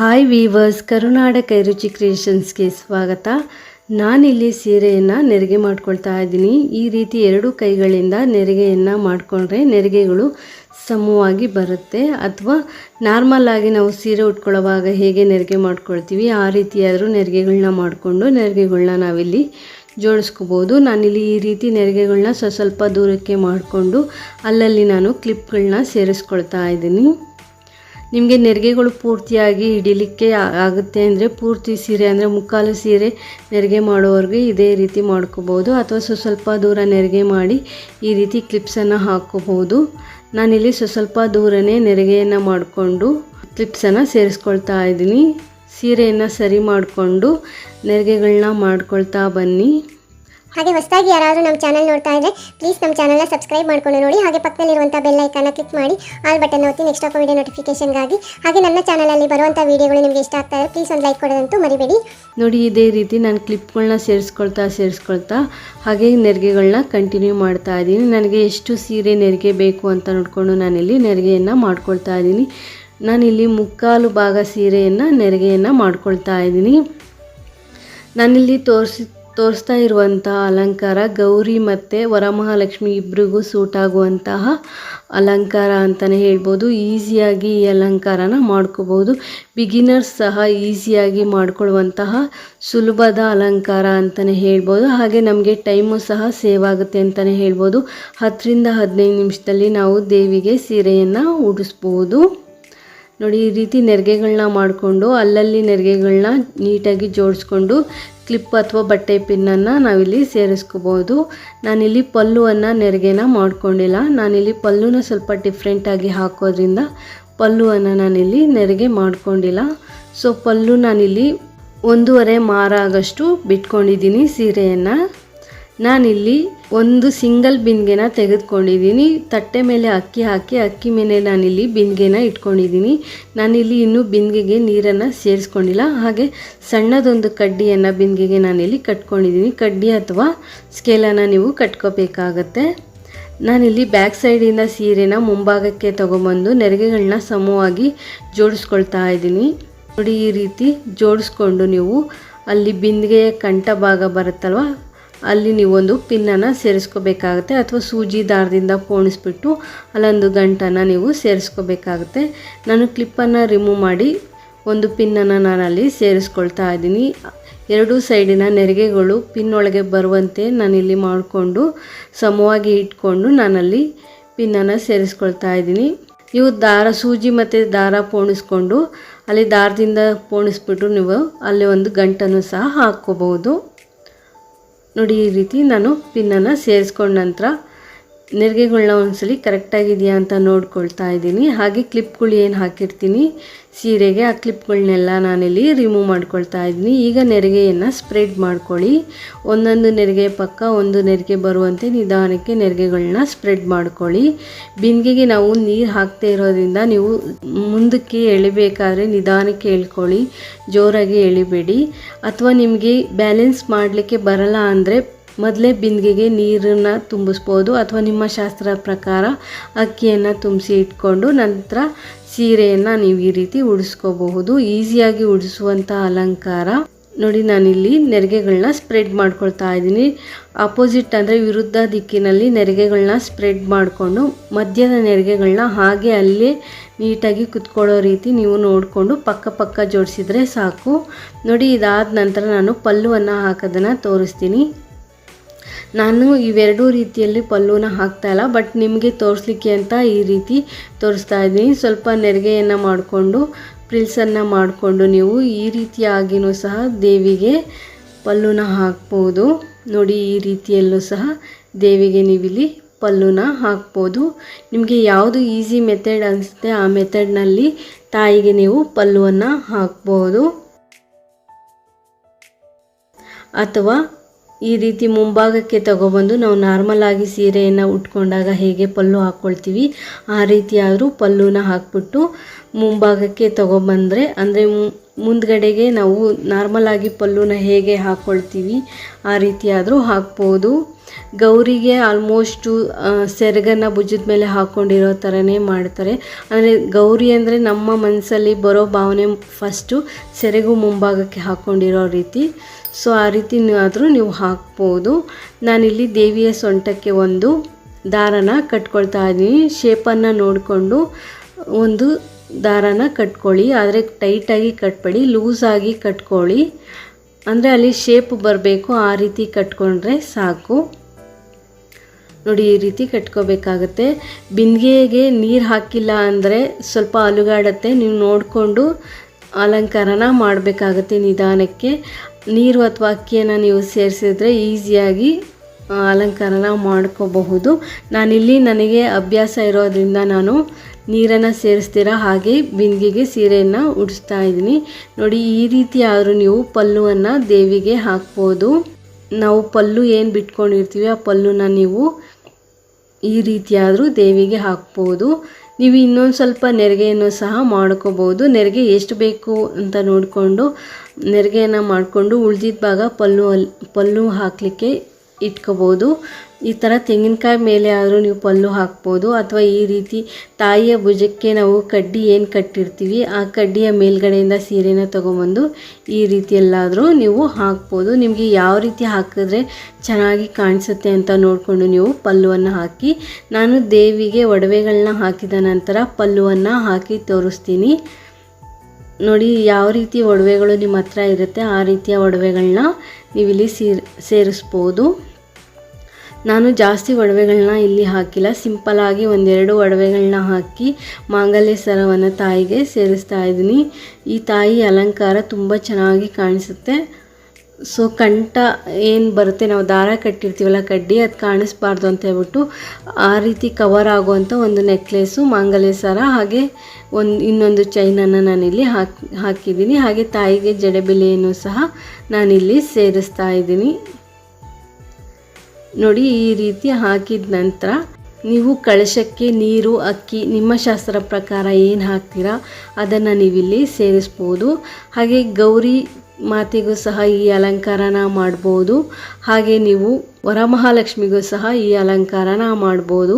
Hi viewers ಕರುನಾಡ ಕೈರುಚಿ ಕ್ರಿಯೇಷನ್ಸ್ಗೆ ಸ್ವಾಗತ. ನಾನಿಲ್ಲಿ ಸೀರೆಯನ್ನು ನೆರಿಗೆ ಮಾಡ್ಕೊಳ್ತಾ ಇದ್ದೀನಿ. ಈ ರೀತಿ ಎರಡು ಕೈಗಳಿಂದ ನೆರಿಗೆಯನ್ನು ಮಾಡಿಕೊಂಡ್ರೆ ನೆರಿಗೆಗಳು ಸಮವಾಗಿ ಬರುತ್ತೆ. ಅಥವಾ ನಾರ್ಮಲ್ ಆಗಿ ನಾವು ಸೀರೆ ಉಟ್ಕೊಳ್ಳೋವಾಗ ಹೇಗೆ ನೆರಿಗೆ ಮಾಡ್ಕೊಳ್ತೀವಿ, ಆ ರೀತಿಯಾದರೂ ನೆರಿಗೆಗಳನ್ನ ಮಾಡಿಕೊಂಡು ನೆರಿಗೆಗಳನ್ನ ನಾವಿಲ್ಲಿ ಜೋಡಿಸ್ಕೋಬೋದು. ನಾನಿಲ್ಲಿ ಈ ರೀತಿ ನೆರಿಗೆಗಳನ್ನ ಸ್ವಲ್ಪ ದೂರಕ್ಕೆ ಮಾಡಿಕೊಂಡು ಅಲ್ಲಲ್ಲಿ ನಾನು ಕ್ಲಿಪ್ಗಳನ್ನ ಸೇರಿಸ್ಕೊಳ್ತಾ ಇದ್ದೀನಿ. ನಿಮಗೆ ನೆರಿಗೆಗಳು ಪೂರ್ತಿಯಾಗಿ ಹಿಡಿಲಿಕ್ಕೆ ಆಗುತ್ತೆ ಅಂದರೆ ಪೂರ್ತಿ ಸೀರೆ ಅಂದರೆ ಮುಕ್ಕಾಲು ಸೀರೆ ನೆರಿಗೆ ಮಾಡೋವ್ರಿಗೆ ಇದೇ ರೀತಿ ಮಾಡ್ಕೋಬೋದು ಅಥವಾ ಸ್ವಸ್ವಲ್ಪ ದೂರ ನೆರಿಗೆ ಮಾಡಿ ಈ ರೀತಿ ಕ್ಲಿಪ್ಸನ್ನು ಹಾಕ್ಕೋಬೋದು ನಾನಿಲ್ಲಿ ಸ್ವಸ್ವಲ್ಪ ದೂರನೇ ನೆರಿಗೆಯನ್ನು ಮಾಡಿಕೊಂಡು ಕ್ಲಿಪ್ಸನ್ನು ಸೇರಿಸ್ಕೊಳ್ತಾ ಇದ್ದೀನಿ. ಸೀರೆಯನ್ನು ಸರಿ ಮಾಡಿಕೊಂಡು ನೆರಿಗೆಗಳನ್ನ ಮಾಡ್ಕೊಳ್ತಾ ಬನ್ನಿ. ಹಾಗೆ ಹೊಸದಾಗಿ ಯಾರಾದರೂ ನಮ್ಮ ಚಾನಲ್ ನೋಡ್ತಾ ಇದ್ರೆ ಪ್ಲೀಸ್ ನಮ್ಮ ಚಾನಲ್ನ ಸಬ್ಸ್ಕ್ರೈಬ್ ಮಾಡ್ಕೊಂಡು ನೋಡಿ. ಹಾಗೆ ಪಕ್ಕದಲ್ಲಿರುವಂಥ ಬೆಲ್ ಐಕನ್ನ ಕ್ಲಿಕ್ ಮಾಡಿ ಆಲ್ ಬಟನ್ ಒತ್ತಿ ನೆಕ್ಸ್ಟ್ ಆಫ್ ವಿಡಿಯೋ ನೋಟಿಫಿಕೇಶನ್ಗಾಗಿ ಹಾಗೆ ನನ್ನ ಚಾನಲಲ್ಲಿ ಬರುವಂಥ ವೀಡಿಯೋಗಳು ನಿಮಗೆ ಇಷ್ಟ ಆಗ್ತಾ ಇದ್ರೆ ಪ್ಲೀಸ್ ಒಂದು ಲೈಕ್ ಕೊಡೋದಂತೂ ಮರಿಬೇಡಿ. ನೋಡಿ, ಇದೇ ರೀತಿ ನಾನು ಕ್ಲಿಪ್ಗಳನ್ನ ಸೇರಿಸ್ಕೊಳ್ತಾ ಸೇರಿಸ್ಕೊಳ್ತಾ, ಹಾಗೆ ನೆರಿಗೆಗಳನ್ನ ಕಂಟಿನ್ಯೂ ಮಾಡ್ತಾ ಇದ್ದೀನಿ. ನನಗೆ ಎಷ್ಟು ಸೀರೆ ನೆರಿಗೆ ಬೇಕು ಅಂತ ನೋಡಿಕೊಂಡು ನಾನಿಲ್ಲಿ ನೆರಿಗೆಯನ್ನು ಮಾಡ್ಕೊಳ್ತಾ ಇದ್ದೀನಿ. ನಾನಿಲ್ಲಿ ಮುಕ್ಕಾಲು ಭಾಗ ಸೀರೆಯನ್ನು ನೆರಿಗೆಯನ್ನು ಮಾಡ್ಕೊಳ್ತಾ ಇದ್ದೀನಿ. ನಾನಿಲ್ಲಿ ತೋರಿಸಿ ತೋರಿಸ್ತಾ ಇರುವಂಥ ಅಲಂಕಾರ, ಗೌರಿ ಮತ್ತು ವರಮಹಾಲಕ್ಷ್ಮಿ ಇಬ್ಬರಿಗೂ ಸೂಟ್ ಆಗುವಂತಹ ಅಲಂಕಾರ ಅಂತಲೇ ಹೇಳ್ಬೋದು. ಈಸಿಯಾಗಿ ಈ ಅಲಂಕಾರನ ಮಾಡ್ಕೋಬೋದು ಬಿಗಿನರ್ಸ್ ಸಹ ಈಸಿಯಾಗಿ ಮಾಡಿಕೊಳ್ಳುವಂತಹ ಸುಲಭದ ಅಲಂಕಾರ ಅಂತಲೇ ಹೇಳ್ಬೋದು. ಹಾಗೆ ನಮಗೆ ಟೈಮು ಸಹ ಸೇವ್ ಆಗುತ್ತೆ ಅಂತಲೇ ಹೇಳ್ಬೋದು. ಹತ್ತರಿಂದ ಹದಿನೈದು ನಿಮಿಷದಲ್ಲಿ ನಾವು ದೇವಿಗೆ ಸೀರೆಯನ್ನು ಉಡಿಸ್ಬೋದು. ನೋಡಿ, ಈ ರೀತಿ ನೆರಿಗೆಗಳನ್ನ ಮಾಡಿಕೊಂಡು, ಅಲ್ಲಲ್ಲಿ ನೆರಿಗೆಗಳನ್ನ ನೀಟಾಗಿ ಜೋಡಿಸ್ಕೊಂಡು ಕ್ಲಿಪ್ ಅಥವಾ ಬಟ್ಟೆ ಪಿನ್ನನ್ನು ನಾವಿಲ್ಲಿ ಸೇರಿಸ್ಕೋಬೋದು. ನಾನಿಲ್ಲಿ ಪಲ್ಲುವನ್ನು ನೆರಿಗೆನ ಮಾಡ್ಕೊಂಡಿಲ್ಲ. ನಾನಿಲ್ಲಿ ಪಲ್ಲುನ ಸ್ವಲ್ಪ ಡಿಫ್ರೆಂಟಾಗಿ ಹಾಕೋದ್ರಿಂದ ಪಲ್ಲುವನ್ನು ನಾನಿಲ್ಲಿ ನೆರಿಗೆ ಮಾಡ್ಕೊಂಡಿಲ್ಲ. ಸೊ ಪಲ್ಲು ನಾನಿಲ್ಲಿ ಒಂದೂವರೆ ಮಾರ ಆಗಷ್ಟು ಬಿಟ್ಕೊಂಡಿದ್ದೀನಿ ಸೀರೆಯನ್ನು. ನಾನಿಲ್ಲಿ ಒಂದು ಸಿಂಗಲ್ ಬಿಂದಿಗೆನ ತೆಗೆದುಕೊಂಡಿದ್ದೀನಿ. ತಟ್ಟೆ ಮೇಲೆ ಅಕ್ಕಿ ಹಾಕಿ, ಅಕ್ಕಿ ಮೇಲೆ ನಾನಿಲ್ಲಿ ಬಿಂದಿಗೆನ ಇಟ್ಕೊಂಡಿದ್ದೀನಿ. ನಾನಿಲ್ಲಿ ಇನ್ನೂ ಬಿಂದಿಗೆಗೆ ನೀರನ್ನು ಸೇರಿಸ್ಕೊಂಡಿಲ್ಲ. ಹಾಗೆ ಸಣ್ಣದೊಂದು ಕಡ್ಡಿಯನ್ನು ಬಿಂದಿಗೆಗೆ ನಾನಿಲ್ಲಿ ಕಟ್ಕೊಂಡಿದ್ದೀನಿ. ಕಡ್ಡಿ ಅಥವಾ ಸ್ಕೇಲನ್ನು ನೀವು ಕಟ್ಕೋಬೇಕಾಗತ್ತೆ. ನಾನಿಲ್ಲಿ ಬ್ಯಾಕ್ ಸೈಡಿಂದ ಸೀರೆನ ಮುಂಭಾಗಕ್ಕೆ ತೊಗೊಂಬಂದು ನೆರಿಗೆಗಳನ್ನ ಸಮವಾಗಿ ಜೋಡಿಸ್ಕೊಳ್ತಾ ಇದ್ದೀನಿ. ನೋಡಿ ಈ ರೀತಿ ಜೋಡಿಸ್ಕೊಂಡು ನೀವು ಅಲ್ಲಿ ಬಿಂದಿಗೆಯ ಕಂಠ ಭಾಗ ಬರುತ್ತಲ್ವ ಅಲ್ಲಿ ನೀವೊಂದು ಪಿನ್ನನ್ನು ಸೇರಿಸ್ಕೋಬೇಕಾಗುತ್ತೆ ಅಥವಾ ಸೂಜಿ ದಾರದಿಂದ ಪೋಣಿಸ್ಬಿಟ್ಟು ಅಲ್ಲೊಂದು ಗಂಟನ್ನು ನೀವು ಸೇರಿಸ್ಕೋಬೇಕಾಗುತ್ತೆ. ನಾನು ಕ್ಲಿಪ್ಪನ್ನು ರಿಮೂವ್ ಮಾಡಿ ಒಂದು ಪಿನ್ನನ್ನು ನಾನಲ್ಲಿ ಸೇರಿಸ್ಕೊಳ್ತಾ ಇದ್ದೀನಿ. ಎರಡೂ ಸೈಡಿನ ನೆರಿಗೆಗಳು ಪಿನ್ ಒಳಗೆ ಬರುವಂತೆ ನಾನಿಲ್ಲಿ ಮಾಡಿಕೊಂಡು ಸಮವಾಗಿ ಇಟ್ಕೊಂಡು ನಾನಲ್ಲಿ ಪಿನ್ನನ್ನು ಸೇರಿಸ್ಕೊಳ್ತಾ ಇದ್ದೀನಿ. ನೀವು ದಾರ ಸೂಜಿ ಮತ್ತು ದಾರ ಪೋಣಿಸ್ಕೊಂಡು ಅಲ್ಲಿ ದಾರದಿಂದ ಪೋಣಿಸ್ಬಿಟ್ಟು ನೀವು ಅಲ್ಲಿ ಒಂದು ಗಂಟನ್ನು ಸಹ ಹಾಕ್ಕೋಬೋದು ನೋಡಿ, ಈ ರೀತಿ ನಾನು ಪಿನ್ನನ್ನು ಸೇರಿಸ್ಕೊಂಡ ನಂತರ ನೆರಿಗೆಗಳನ್ನ ಒಂದ್ಸಲಿ ಕರೆಕ್ಟಾಗಿದೆಯಾ ಅಂತ ನೋಡ್ಕೊಳ್ತಾ ಇದ್ದೀನಿ. ಹಾಗೆ ಕ್ಲಿಪ್ಗಳು ಏನು ಹಾಕಿರ್ತೀನಿ? ಸೀರೆಗೆ ಆ ಕ್ಲಿಪ್ಗಳನ್ನೆಲ್ಲ ನಾನಿಲ್ಲಿ ರಿಮೂವ್ ಮಾಡ್ಕೊಳ್ತಾ ಇದ್ದೀನಿ. ಈಗ ನೆರಿಗೆಯನ್ನು ಸ್ಪ್ರೆಡ್ ಮಾಡ್ಕೊಳ್ಳಿ. ಒಂದೊಂದು ನೆರಿಗೆ ಪಕ್ಕ ಒಂದು ನೆರಿಗೆ ಬರುವಂತೆ ನಿಧಾನಕ್ಕೆ ನೆರಿಗೆಗಳನ್ನ ಸ್ಪ್ರೆಡ್ ಮಾಡ್ಕೊಳ್ಳಿ. ಬಿಂದಿಗೆಗೆ ನಾವು ನೀರು ಹಾಕ್ತಾ ಇರೋದ್ರಿಂದ ನೀವು ಮುಂದಕ್ಕೆ ಎಳಿಬೇಕಾದ್ರೆ ನಿಧಾನಕ್ಕೆ ಎಳ್ಕೊಳ್ಳಿ. ಜೋರಾಗಿ ಎಳಿಬೇಡಿ. ಅಥವಾ ನಿಮಗೆ ಬ್ಯಾಲೆನ್ಸ್ ಮಾಡಲಿಕ್ಕೆ ಬರಲ್ಲ ಅಂದರೆ ಮೊದಲೇ ಬಿಂದಿಗೆಗೆ ನೀರನ್ನು ತುಂಬಿಸ್ಬೋದು ಅಥವಾ ನಿಮ್ಮ ಶಾಸ್ತ್ರ ಪ್ರಕಾರ ಅಕ್ಕಿಯನ್ನು ತುಂಬಿಸಿ ಇಟ್ಕೊಂಡು ನಂತರ ಸೀರೆಯನ್ನು ನೀವು ಈ ರೀತಿ ಉಡಿಸ್ಕೋಬಹುದು. ಈಸಿಯಾಗಿ ಉಡಿಸುವಂಥ ಅಲಂಕಾರ. ನೋಡಿ, ನಾನಿಲ್ಲಿ ನೆರಿಗೆಗಳನ್ನ ಸ್ಪ್ರೆಡ್ ಮಾಡ್ಕೊಳ್ತಾ ಇದ್ದೀನಿ. ಅಪೋಸಿಟ್ ಅಂದರೆ ವಿರುದ್ಧ ದಿಕ್ಕಿನಲ್ಲಿ ನೆರಿಗೆಗಳನ್ನ ಸ್ಪ್ರೆಡ್ ಮಾಡಿಕೊಂಡು, ಮಧ್ಯದ ನೆರಿಗೆಗಳನ್ನ ಹಾಗೆ ಅಲ್ಲೇ ನೀಟಾಗಿ ಕುತ್ಕೊಳ್ಳೋ ರೀತಿ ನೀವು ನೋಡಿಕೊಂಡು ಪಕ್ಕ ಪಕ್ಕ ಜೋಡಿಸಿದರೆ ಸಾಕು. ನೋಡಿ, ಇದಾದ ನಂತರ ನಾನು ಪಲ್ಲುವನ್ನು ಹಾಕೋದನ್ನು ತೋರಿಸ್ತೀನಿ. ನಾನು ಇವೆರಡೂ ರೀತಿಯಲ್ಲಿ ಪಲ್ಲುನ ಹಾಕ್ತಾ ಇಲ್ಲ ಬಟ್ ನಿಮಗೆ ತೋರಿಸ್ಲಿಕ್ಕೆ ಅಂತ ಈ ರೀತಿ ತೋರಿಸ್ತಾ ಇದ್ದೀನಿ. ಸ್ವಲ್ಪ ನೆರಿಗೆಯನ್ನು ಮಾಡಿಕೊಂಡು, ಪ್ರಿಲ್ಸನ್ನು ಮಾಡಿಕೊಂಡು ನೀವು ಈ ರೀತಿಯಾಗಿಯೂ ಸಹ ದೇವಿಗೆ ಪಲ್ಲುನ ಹಾಕ್ಬೋದು. ನೋಡಿ, ಈ ರೀತಿಯಲ್ಲೂ ಸಹ ದೇವಿಗೆ ನೀವಿಲ್ಲಿ ಪಲ್ಲುನ ಹಾಕ್ಬೋದು. ನಿಮಗೆ ಯಾವುದು ಈಸಿ ಮೆಥಡ್ ಅನಿಸುತ್ತೆ ಆ ಮೆಥಡ್ನಲ್ಲಿ ತಾಯಿಗೆ ನೀವು ಪಲ್ಲುವನ್ನು ಹಾಕ್ಬೋದು. ಅಥವಾ ಈ ರೀತಿ ಮುಂಭಾಗಕ್ಕೆ ತಗೊಬಂದು ನಾವು ನಾರ್ಮಲ್ ಆಗಿ ಸೀರೆಯನ್ನು ಉಟ್ಕೊಂಡಾಗ ಹೇಗೆ ಪಲ್ಲು ಹಾಕ್ಕೊಳ್ತೀವಿ ಆ ರೀತಿಯಾದರೂ ಪಲ್ಲುನ ಹಾಕ್ಬಿಟ್ಟು ಮುಂಭಾಗಕ್ಕೆ ತಗೊಬಂದರೆ, ಅಂದರೆ ಮುಂದ್ಗಡೆಗೆ ನಾವು ನಾರ್ಮಲ್ ಆಗಿ ಪಲ್ಲುನ ಹೇಗೆ ಹಾಕ್ಕೊಳ್ತೀವಿ ಆ ರೀತಿಯಾದರೂ ಹಾಕ್ಬೋದು. ಗೌರಿಗೆ ಆಲ್ಮೋಸ್ಟು ಸೆರಗನ್ನು ಭುಜದ ಮೇಲೆ ಹಾಕ್ಕೊಂಡಿರೋ ಥರನೇ ಮಾಡ್ತಾರೆ. ಅಂದರೆ ಗೌರಿ ಅಂದರೆ ನಮ್ಮ ಮನಸ್ಸಲ್ಲಿ ಬರೋ ಭಾವನೆ ಫಸ್ಟು ಸೆರಗು ಮುಂಭಾಗಕ್ಕೆ ಹಾಕ್ಕೊಂಡಿರೋ ರೀತಿ. ಸೊ ಆ ರೀತಿ ಆದರೂ ನೀವು ಹಾಕ್ಬೋದು. ನಾನಿಲ್ಲಿ ದೇವಿಯ ಸೊಂಟಕ್ಕೆ ಒಂದು ದಾರನ ಕಟ್ಕೊಳ್ತಾ ಇದ್ದೀನಿ. ಶೇಪನ್ನು ನೋಡಿಕೊಂಡು ಒಂದು ದಾರನ ಕಟ್ಕೊಳ್ಳಿ. ಆದರೆ ಟೈಟಾಗಿ ಕಟ್ಬೇಡಿ ಲೂಸಾಗಿ ಕಟ್ಕೊಳ್ಳಿ. ಅಂದರೆ ಅಲ್ಲಿ ಶೇಪ್ ಬರಬೇಕು, ಆ ರೀತಿ ಕಟ್ಕೊಂಡ್ರೆ ಸಾಕು. ನೋಡಿ ಈ ರೀತಿ ಕಟ್ಕೋಬೇಕಾಗತ್ತೆ. ಬಿಂದಿಗೆಗೆ ನೀರು ಹಾಕಿಲ್ಲ ಅಂದರೆ ಸ್ವಲ್ಪ ಅಲುಗಾಡತ್ತೆ. ನೀವು ನೋಡಿಕೊಂಡು ಅಲಂಕಾರನ ಮಾಡಬೇಕಾಗತ್ತೆ ನಿಧಾನಕ್ಕೆ. ನೀರು ಅಥವಾ ಅಕ್ಕಿಯನ್ನು ನೀವು ಸೇರಿಸಿದ್ರೆ ಈಸಿಯಾಗಿ ಅಲಂಕಾರನ ಮಾಡ್ಕೋಬಹುದು. ನಾನಿಲ್ಲಿ ನನಗೆ ಅಭ್ಯಾಸ ಇರೋದ್ರಿಂದ ನಾನು ನೀರನ್ನು ಸೇರಿಸ್ತೀರ ಹಾಗೆ ಬಿಂದಿಗೆಗೆ ಸೀರೆಯನ್ನು ಉಡಿಸ್ತಾ ಇದ್ದೀನಿ. ನೋಡಿ ಈ ರೀತಿ ಆದರೂ ನೀವು ಪಲ್ಲುವನ್ನು ದೇವಿಗೆ ಹಾಕ್ಬೋದು. ನಾವು ಪಲ್ಲು ಏನು ಬಿಟ್ಕೊಂಡಿರ್ತೀವಿ, ಆ ಪಲ್ಲುನ ನೀವು ಈ ರೀತಿಯಾದರೂ ದೇವಿಗೆ ಹಾಕ್ಬೋದು. ನೀವು ಇನ್ನೊಂದು ಸ್ವಲ್ಪ ನೆರಿಗೆಯನ್ನು ಸಹ ಮಾಡ್ಕೋಬೋದು. ನೆರಿಗೆ ಎಷ್ಟು ಬೇಕು ಅಂತ ನೋಡಿಕೊಂಡು ನೆರಿಗೆಯನ್ನು ಮಾಡಿಕೊಂಡು ಉಳ್ದಿದ್ದ ಭಾಗ ಪಲ್ಲು ಅಲ್ಲಿ ಪಲ್ಲು ಹಾಕಲಿಕ್ಕೆ ಇಟ್ಕೋಬೋದು. ಈ ಥರ ತೆಂಗಿನಕಾಯಿ ಮೇಲೆ ಆದರೂ ನೀವು ಪಲ್ಲು ಹಾಕ್ಬೋದು, ಅಥವಾ ಈ ರೀತಿ ತಾಯಿಯ ಭುಜಕ್ಕೆ ನಾವು ಕಡ್ಡಿ ಏನು ಕಟ್ಟಿರ್ತೀವಿ, ಆ ಕಡ್ಡಿಯ ಮೇಲ್ಗಡೆಯಿಂದ ಸೀರೆನ ತೊಗೊಂಬಂದು ಈ ರೀತಿಯಲ್ಲಾದರೂ ನೀವು ಹಾಕ್ಬೋದು. ನಿಮಗೆ ಯಾವ ರೀತಿ ಹಾಕಿದ್ರೆ ಚೆನ್ನಾಗಿ ಕಾಣಿಸುತ್ತೆ ಅಂತ ನೋಡಿಕೊಂಡು ನೀವು ಪಲ್ಲುವನ್ನು ಹಾಕಿ, ನಾನು ದೇವಿಗೆ ಒಡವೆಗಳನ್ನ ಹಾಕಿದ ನಂತರ ಪಲ್ಲುವನ್ನು ಹಾಕಿ ತೋರಿಸ್ತೀನಿ. ನೋಡಿ, ಯಾವ ರೀತಿ ಒಡವೆಗಳು ನಿಮ್ಮ ಹತ್ರ ಇರುತ್ತೆ, ಆ ರೀತಿಯ ಒಡವೆಗಳನ್ನ ನೀವಿಲ್ಲಿ ಸೇರ್, ಸೇರಿಸ್ಬೋದು. ನಾನು ಜಾಸ್ತಿ ಒಡವೆಗಳನ್ನ ಇಲ್ಲಿ ಹಾಕಿಲ್ಲ. ಸಿಂಪಲಾಗಿ ಒಂದೆರಡು ಒಡವೆಗಳನ್ನ ಹಾಕಿ ಮಾಂಗಲ್ಯ ಸರವನ್ನು ತಾಯಿಗೆ ಸೇರಿಸ್ತಾ ಇದ್ದೀನಿ. ಈ ತಾಯಿ ಅಲಂಕಾರ ತುಂಬ ಚೆನ್ನಾಗಿ ಕಾಣಿಸುತ್ತೆ. ಸೊ ಕಂಠ ಏನು ಬರುತ್ತೆ? ನಾವು ದಾರ ಕಟ್ಟಿರ್ತೀವಲ್ಲ ಕಡ್ಡಿ, ಅದು ಕಾಣಿಸ್ಬಾರ್ದು ಅಂತ ಹೇಳ್ಬಿಟ್ಟು ಆ ರೀತಿ ಕವರ್ ಆಗುವಂಥ ಒಂದು ನೆಕ್ಲೆಸ್ಸು ಮಾಂಗಲ್ಯ ಸರ, ಹಾಗೆ ಒಂದು ಇನ್ನೊಂದು ಚೈನನ್ನು ನಾನಿಲ್ಲಿ ಹಾಕಿ, ಹಾಕಿದ್ದೀನಿ. ಹಾಗೆ ತಾಯಿಗೆ ಜಡೆಬೆಲೆಯನ್ನು ಸಹ ನಾನಿಲ್ಲಿ ಸೇರಿಸ್ತಾ ಇದ್ದೀನಿ. ನೋಡಿ, ಈ ರೀತಿ ಹಾಕಿದ ನಂತರ ನೀವು ಕಳಶಕ್ಕೆ ನೀರು, ಅಕ್ಕಿ, ನಿಮ್ಮ ಶಾಸ್ತ್ರ ಪ್ರಕಾರ ಏನು ಹಾಕ್ತೀರಾ ಅದನ್ನು ನೀವಿಲ್ಲಿ ಸೇರಿಸ್ಬೋದು. ಹಾಗೆ ಗೌರಿ ಮಾತೆಗೂ ಸಹ ಈ ಅಲಂಕಾರನ ಮಾಡ್ಬೋದು. ಹಾಗೆ ನೀವು ವರಮಹಾಲಕ್ಷ್ಮಿಗೂ ಸಹ ಈ ಅಲಂಕಾರನ ಮಾಡ್ಬೋದು.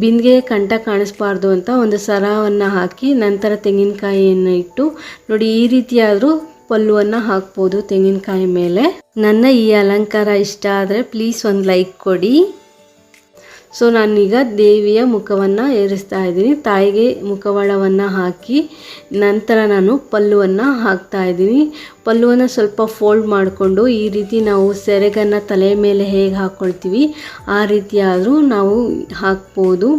ಬಿಂದಿಗೆ ಕಂಠ ಕಾಣಿಸ್ಬಾರ್ದು ಅಂತ ಒಂದು ಸರವನ್ನು ಹಾಕಿ ನಂತರ ತೆಂಗಿನಕಾಯಿಯನ್ನು ಇಟ್ಟು ನೋಡಿ, ಈ ರೀತಿಯಾದರೂ ಪಲ್ಲುವನ್ನು ಹಾಕ್ಬೋದು ತೆಂಗಿನಕಾಯಿ ಮೇಲೆ. ನನ್ನ ಈ ಅಲಂಕಾರ ಇಷ್ಟ ಆದರೆ ಪ್ಲೀಸ್ ಒಂದು ಲೈಕ್ ಕೊಡಿ. ಸೊ ನಾನೀಗ ದೇವಿಯ ಮುಖವನ್ನು ಏರಿಸ್ತಾ ಇದ್ದೀನಿ. ತಾಯಿಗೆ ಮುಖವಾಡವನ್ನು ಹಾಕಿ ನಂತರ ನಾನು ಪಲ್ಲುವನ್ನು ಹಾಕ್ತಾ ಇದ್ದೀನಿ. ಪಲ್ಲುವನ್ನು ಸ್ವಲ್ಪ ಫೋಲ್ಡ್ ಮಾಡಿಕೊಂಡು ಈ ರೀತಿ ನಾವು ಸೆರೆಗನ್ನು ತಲೆ ಮೇಲೆ ಹೇಗೆ ಹಾಕ್ಕೊಳ್ತೀವಿ ಆ ರೀತಿಯಾದರೂ ನಾವು ಹಾಕ್ಬೋದು.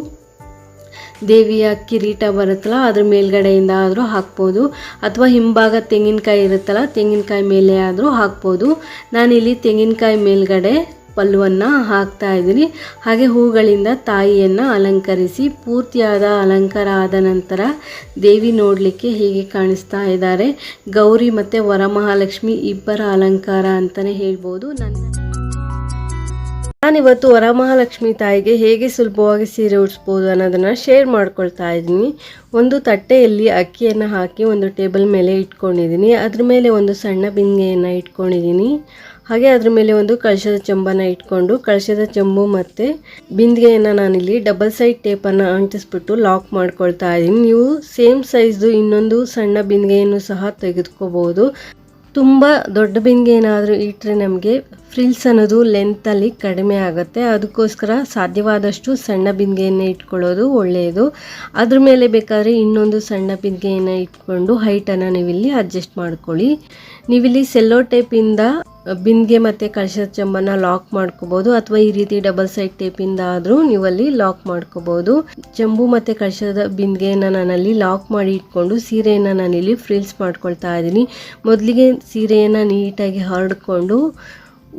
ದೇವಿಯ ಕಿರೀಟ ಬರುತ್ತಲ್ಲ, ಅದ್ರ ಮೇಲ್ಗಡೆಯಿಂದ ಆದರೂ ಹಾಕ್ಬೋದು. ಅಥವಾ ಹಿಂಭಾಗ ತೆಂಗಿನಕಾಯಿ ಇರುತ್ತಲ್ಲ, ತೆಂಗಿನಕಾಯಿ ಮೇಲೆ ಆದರೂ ಹಾಕ್ಬೋದು. ನಾನಿಲ್ಲಿ ತೆಂಗಿನಕಾಯಿ ಮೇಲ್ಗಡೆ ಪಲ್ಲುವನ್ನು ಹಾಕ್ತಾ ಇದ್ದೀನಿ. ಹಾಗೆ ಹೂಗಳಿಂದ ತಾಯಿಯನ್ನು ಅಲಂಕರಿಸಿ, ಪೂರ್ತಿಯಾದ ಅಲಂಕಾರ ಆದ ನಂತರ ದೇವಿ ನೋಡಲಿಕ್ಕೆ ಹೀಗೆ ಕಾಣಿಸ್ತಾ ಇದ್ದಾರೆ. ಗೌರಿ ಮತ್ತು ವರಮಹಾಲಕ್ಷ್ಮಿ ಇಬ್ಬರ ಅಲಂಕಾರ ಅಂತಲೇ ಹೇಳ್ಬೋದು. ನನ್ನ ನಾನಿವತ್ತು ವರಮಹಾಲಕ್ಷ್ಮಿ ತಾಯಿಗೆ ಹೇಗೆ ಸುಲಭವಾಗಿ ಸೀರೆ ಉಡಿಸ್ಬೋದು ಅನ್ನೋದನ್ನು ಶೇರ್ ಮಾಡ್ಕೊಳ್ತಾ ಇದ್ದೀನಿ. ಒಂದು ತಟ್ಟೆಯಲ್ಲಿ ಅಕ್ಕಿಯನ್ನು ಹಾಕಿ ಒಂದು ಟೇಬಲ್ ಮೇಲೆ ಇಟ್ಕೊಂಡಿದ್ದೀನಿ. ಅದ್ರ ಮೇಲೆ ಒಂದು ಸಣ್ಣ ಬಿಂದಿಗೆಯನ್ನು ಇಟ್ಕೊಂಡಿದ್ದೀನಿ. ಹಾಗೆ ಅದ್ರ ಮೇಲೆ ಒಂದು ಕಳಶದ ಚೆಂಬನ್ನು ಇಟ್ಕೊಂಡು, ಕಳಶದ ಚೆಂಬು ಮತ್ತು ಬಿಂದಿಗೆಯನ್ನು ನಾನಿಲ್ಲಿ ಡಬಲ್ ಸೈಡ್ ಟೇಪನ್ನು ಅಂಟಿಸ್ಬಿಟ್ಟು ಲಾಕ್ ಮಾಡ್ಕೊಳ್ತಾ ಇದ್ದೀನಿ. ನೀವು ಸೇಮ್ ಸೈಜ್ದು ಇನ್ನೊಂದು ಸಣ್ಣ ಬಿಂದಿಗೆಯನ್ನು ಸಹ ತೆಗೆದುಕೋಬೋದು. ತುಂಬ ದೊಡ್ಡ ಬಿಂದಿಗೆ ಏನಾದರೂ ಇಟ್ಟರೆ ನಮಗೆ ಫ್ರಿಲ್ಸ್ ಅನ್ನೋದು ಲೆಂತಲ್ಲಿ ಕಡಿಮೆ ಆಗುತ್ತೆ. ಅದಕ್ಕೋಸ್ಕರ ಸಾಧ್ಯವಾದಷ್ಟು ಸಣ್ಣ ಬಿಂದಿಗೆಯನ್ನು ಇಟ್ಕೊಳ್ಳೋದು ಒಳ್ಳೆಯದು ಅದ್ರ ಮೇಲೆ ಬೇಕಾದರೆ ಇನ್ನೊಂದು ಸಣ್ಣ ಬಿಂದಿಗೆಯನ್ನು ಇಟ್ಕೊಂಡು ಹೈಟನ್ನು ನೀವಿಲ್ಲಿ ಅಡ್ಜಸ್ಟ್ ಮಾಡ್ಕೊಳ್ಳಿ. ನೀವಿಲ್ಲಿ ಸೆಲ್ಲೋ ಟೇಪಿಂದ ಬಿಂದಿಗೆ ಮತ್ತು ಕಳಶದ ಚಂಬನ್ನು ಲಾಕ್ ಮಾಡ್ಕೋಬೋದು ಅಥವಾ ಈ ರೀತಿ ಡಬಲ್ ಸೈಡ್ ಟೇಪಿಂದ ಆದರೂ ನೀವಲ್ಲಿ ಲಾಕ್ ಮಾಡ್ಕೋಬೋದು ಚಂಬು ಮತ್ತು ಕಳಶದ ಬಿಂದಿಗೆಯನ್ನು ನಾನಲ್ಲಿ ಲಾಕ್ ಮಾಡಿ ಇಟ್ಕೊಂಡು ಸೀರೆಯನ್ನು ನಾನಿಲ್ಲಿ ಫ್ರಿಲ್ಸ್ ಮಾಡ್ಕೊಳ್ತಾ ಇದ್ದೀನಿ. ಮೊದಲಿಗೆ ಸೀರೆಯನ್ನು ನೀಟಾಗಿ ಹರಡಿಕೊಂಡು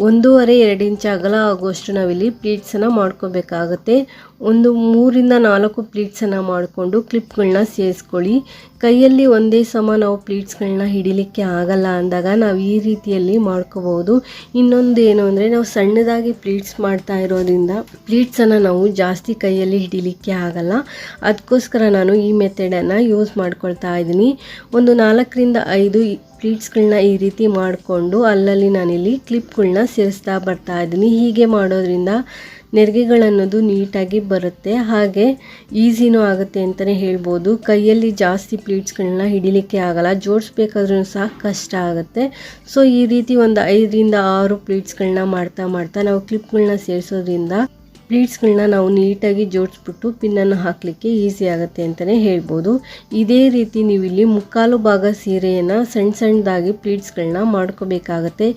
ಒಂದೂವರೆ, ಎರಡು ಇಂಚ್ ಅಗಲ ಆಗುವಷ್ಟು ನಾವಿಲ್ಲಿ ಪ್ಲೀಟ್ಸನ್ನು ಮಾಡ್ಕೋಬೇಕಾಗತ್ತೆ. ಒಂದು ಮೂರಿಂದ ನಾಲ್ಕು ಪ್ಲೀಟ್ಸನ್ನು ಮಾಡಿಕೊಂಡು ಕ್ಲಿಪ್ಗಳನ್ನ ಸೇರಿಸ್ಕೊಳ್ಳಿ. ಕೈಯಲ್ಲಿ ಒಂದೇ ಸಮ ನಾವು ಪ್ಲೀಟ್ಸ್ಗಳನ್ನ ಹಿಡಿಲಿಕ್ಕೆ ಆಗಲ್ಲ ಅಂದಾಗ ನಾವು ಈ ರೀತಿಯಲ್ಲಿ ಮಾಡ್ಕೋಬಹುದು. ಇನ್ನೊಂದು ಏನು ಅಂದರೆ ನಾವು ಸಣ್ಣದಾಗಿ ಪ್ಲೀಟ್ಸ್ ಮಾಡ್ತಾ ಇರೋದ್ರಿಂದ ಪ್ಲೀಟ್ಸನ್ನು ನಾವು ಜಾಸ್ತಿ ಕೈಯಲ್ಲಿ ಹಿಡಿಲಿಕ್ಕೆ ಆಗಲ್ಲ. ಅದಕ್ಕೋಸ್ಕರ ನಾನು ಈ ಮೆಥಡನ್ನು ಯೂಸ್ ಮಾಡ್ಕೊಳ್ತಾ ಇದ್ದೀನಿ. ಒಂದು ನಾಲ್ಕರಿಂದ ಐದು ಪ್ಲೀಟ್ಸ್ಗಳನ್ನ ಈ ರೀತಿ ಮಾಡಿಕೊಂಡು ಅಲ್ಲಲ್ಲಿ ನಾನಿಲ್ಲಿ ಕ್ಲಿಪ್ಗಳನ್ನ ಸೇರಿಸ್ತಾ ಬರ್ತಾ ಇದ್ದೀನಿ. ಹೀಗೆ ಮಾಡೋದ್ರಿಂದ ನೆರಿಗೆಗಳನ್ನೋದು ನೀಟಾಗಿ ಬರುತ್ತೆ. ಹಾಗೆ ಈಸಿನೂ ಆಗುತ್ತೆ ಅಂತಲೇ ಹೇಳ್ಬೋದು. ಕೈಯಲ್ಲಿ ಜಾಸ್ತಿ ಪ್ಲೀಟ್ಸ್ಗಳನ್ನ ಹಿಡಿಲಿಕ್ಕೆ ಆಗಲ್ಲ. ಜೋಡಿಸ್ಬೇಕಾದ್ರೂ ಸಹ ಕಷ್ಟ ಆಗುತ್ತೆ. ಸೊ ಈ ರೀತಿ ಒಂದು ಐದರಿಂದ ಆರು ಪ್ಲೀಟ್ಸ್ಗಳನ್ನ ಮಾಡ್ತಾ ಮಾಡ್ತಾ ನಾವು ಕ್ಲಿಪ್ಗಳನ್ನ ಸೇರಿಸೋದ್ರಿಂದ ಪ್ಲೀಟ್ಸ್ಗಳನ್ನ ನಾವು ನೀಟಾಗಿ ಜೋಡಿಸ್ಬಿಟ್ಟು ಪಿನ್ನನ್ನು ಹಾಕಲಿಕ್ಕೆ ಈಸಿ ಆಗುತ್ತೆ ಅಂತಲೇ ಹೇಳ್ಬೋದು. ಇದೇ ರೀತಿ ನೀವು ಇಲ್ಲಿ ಮುಕ್ಕಾಲು ಭಾಗ ಸೀರೆಯನ್ನು ಸಣ್ಣ ಸಣ್ಣದಾಗಿ ಪ್ಲೀಟ್ಸ್ಗಳನ್ನ ಮಾಡ್ಕೋಬೇಕಾಗತ್ತೆ.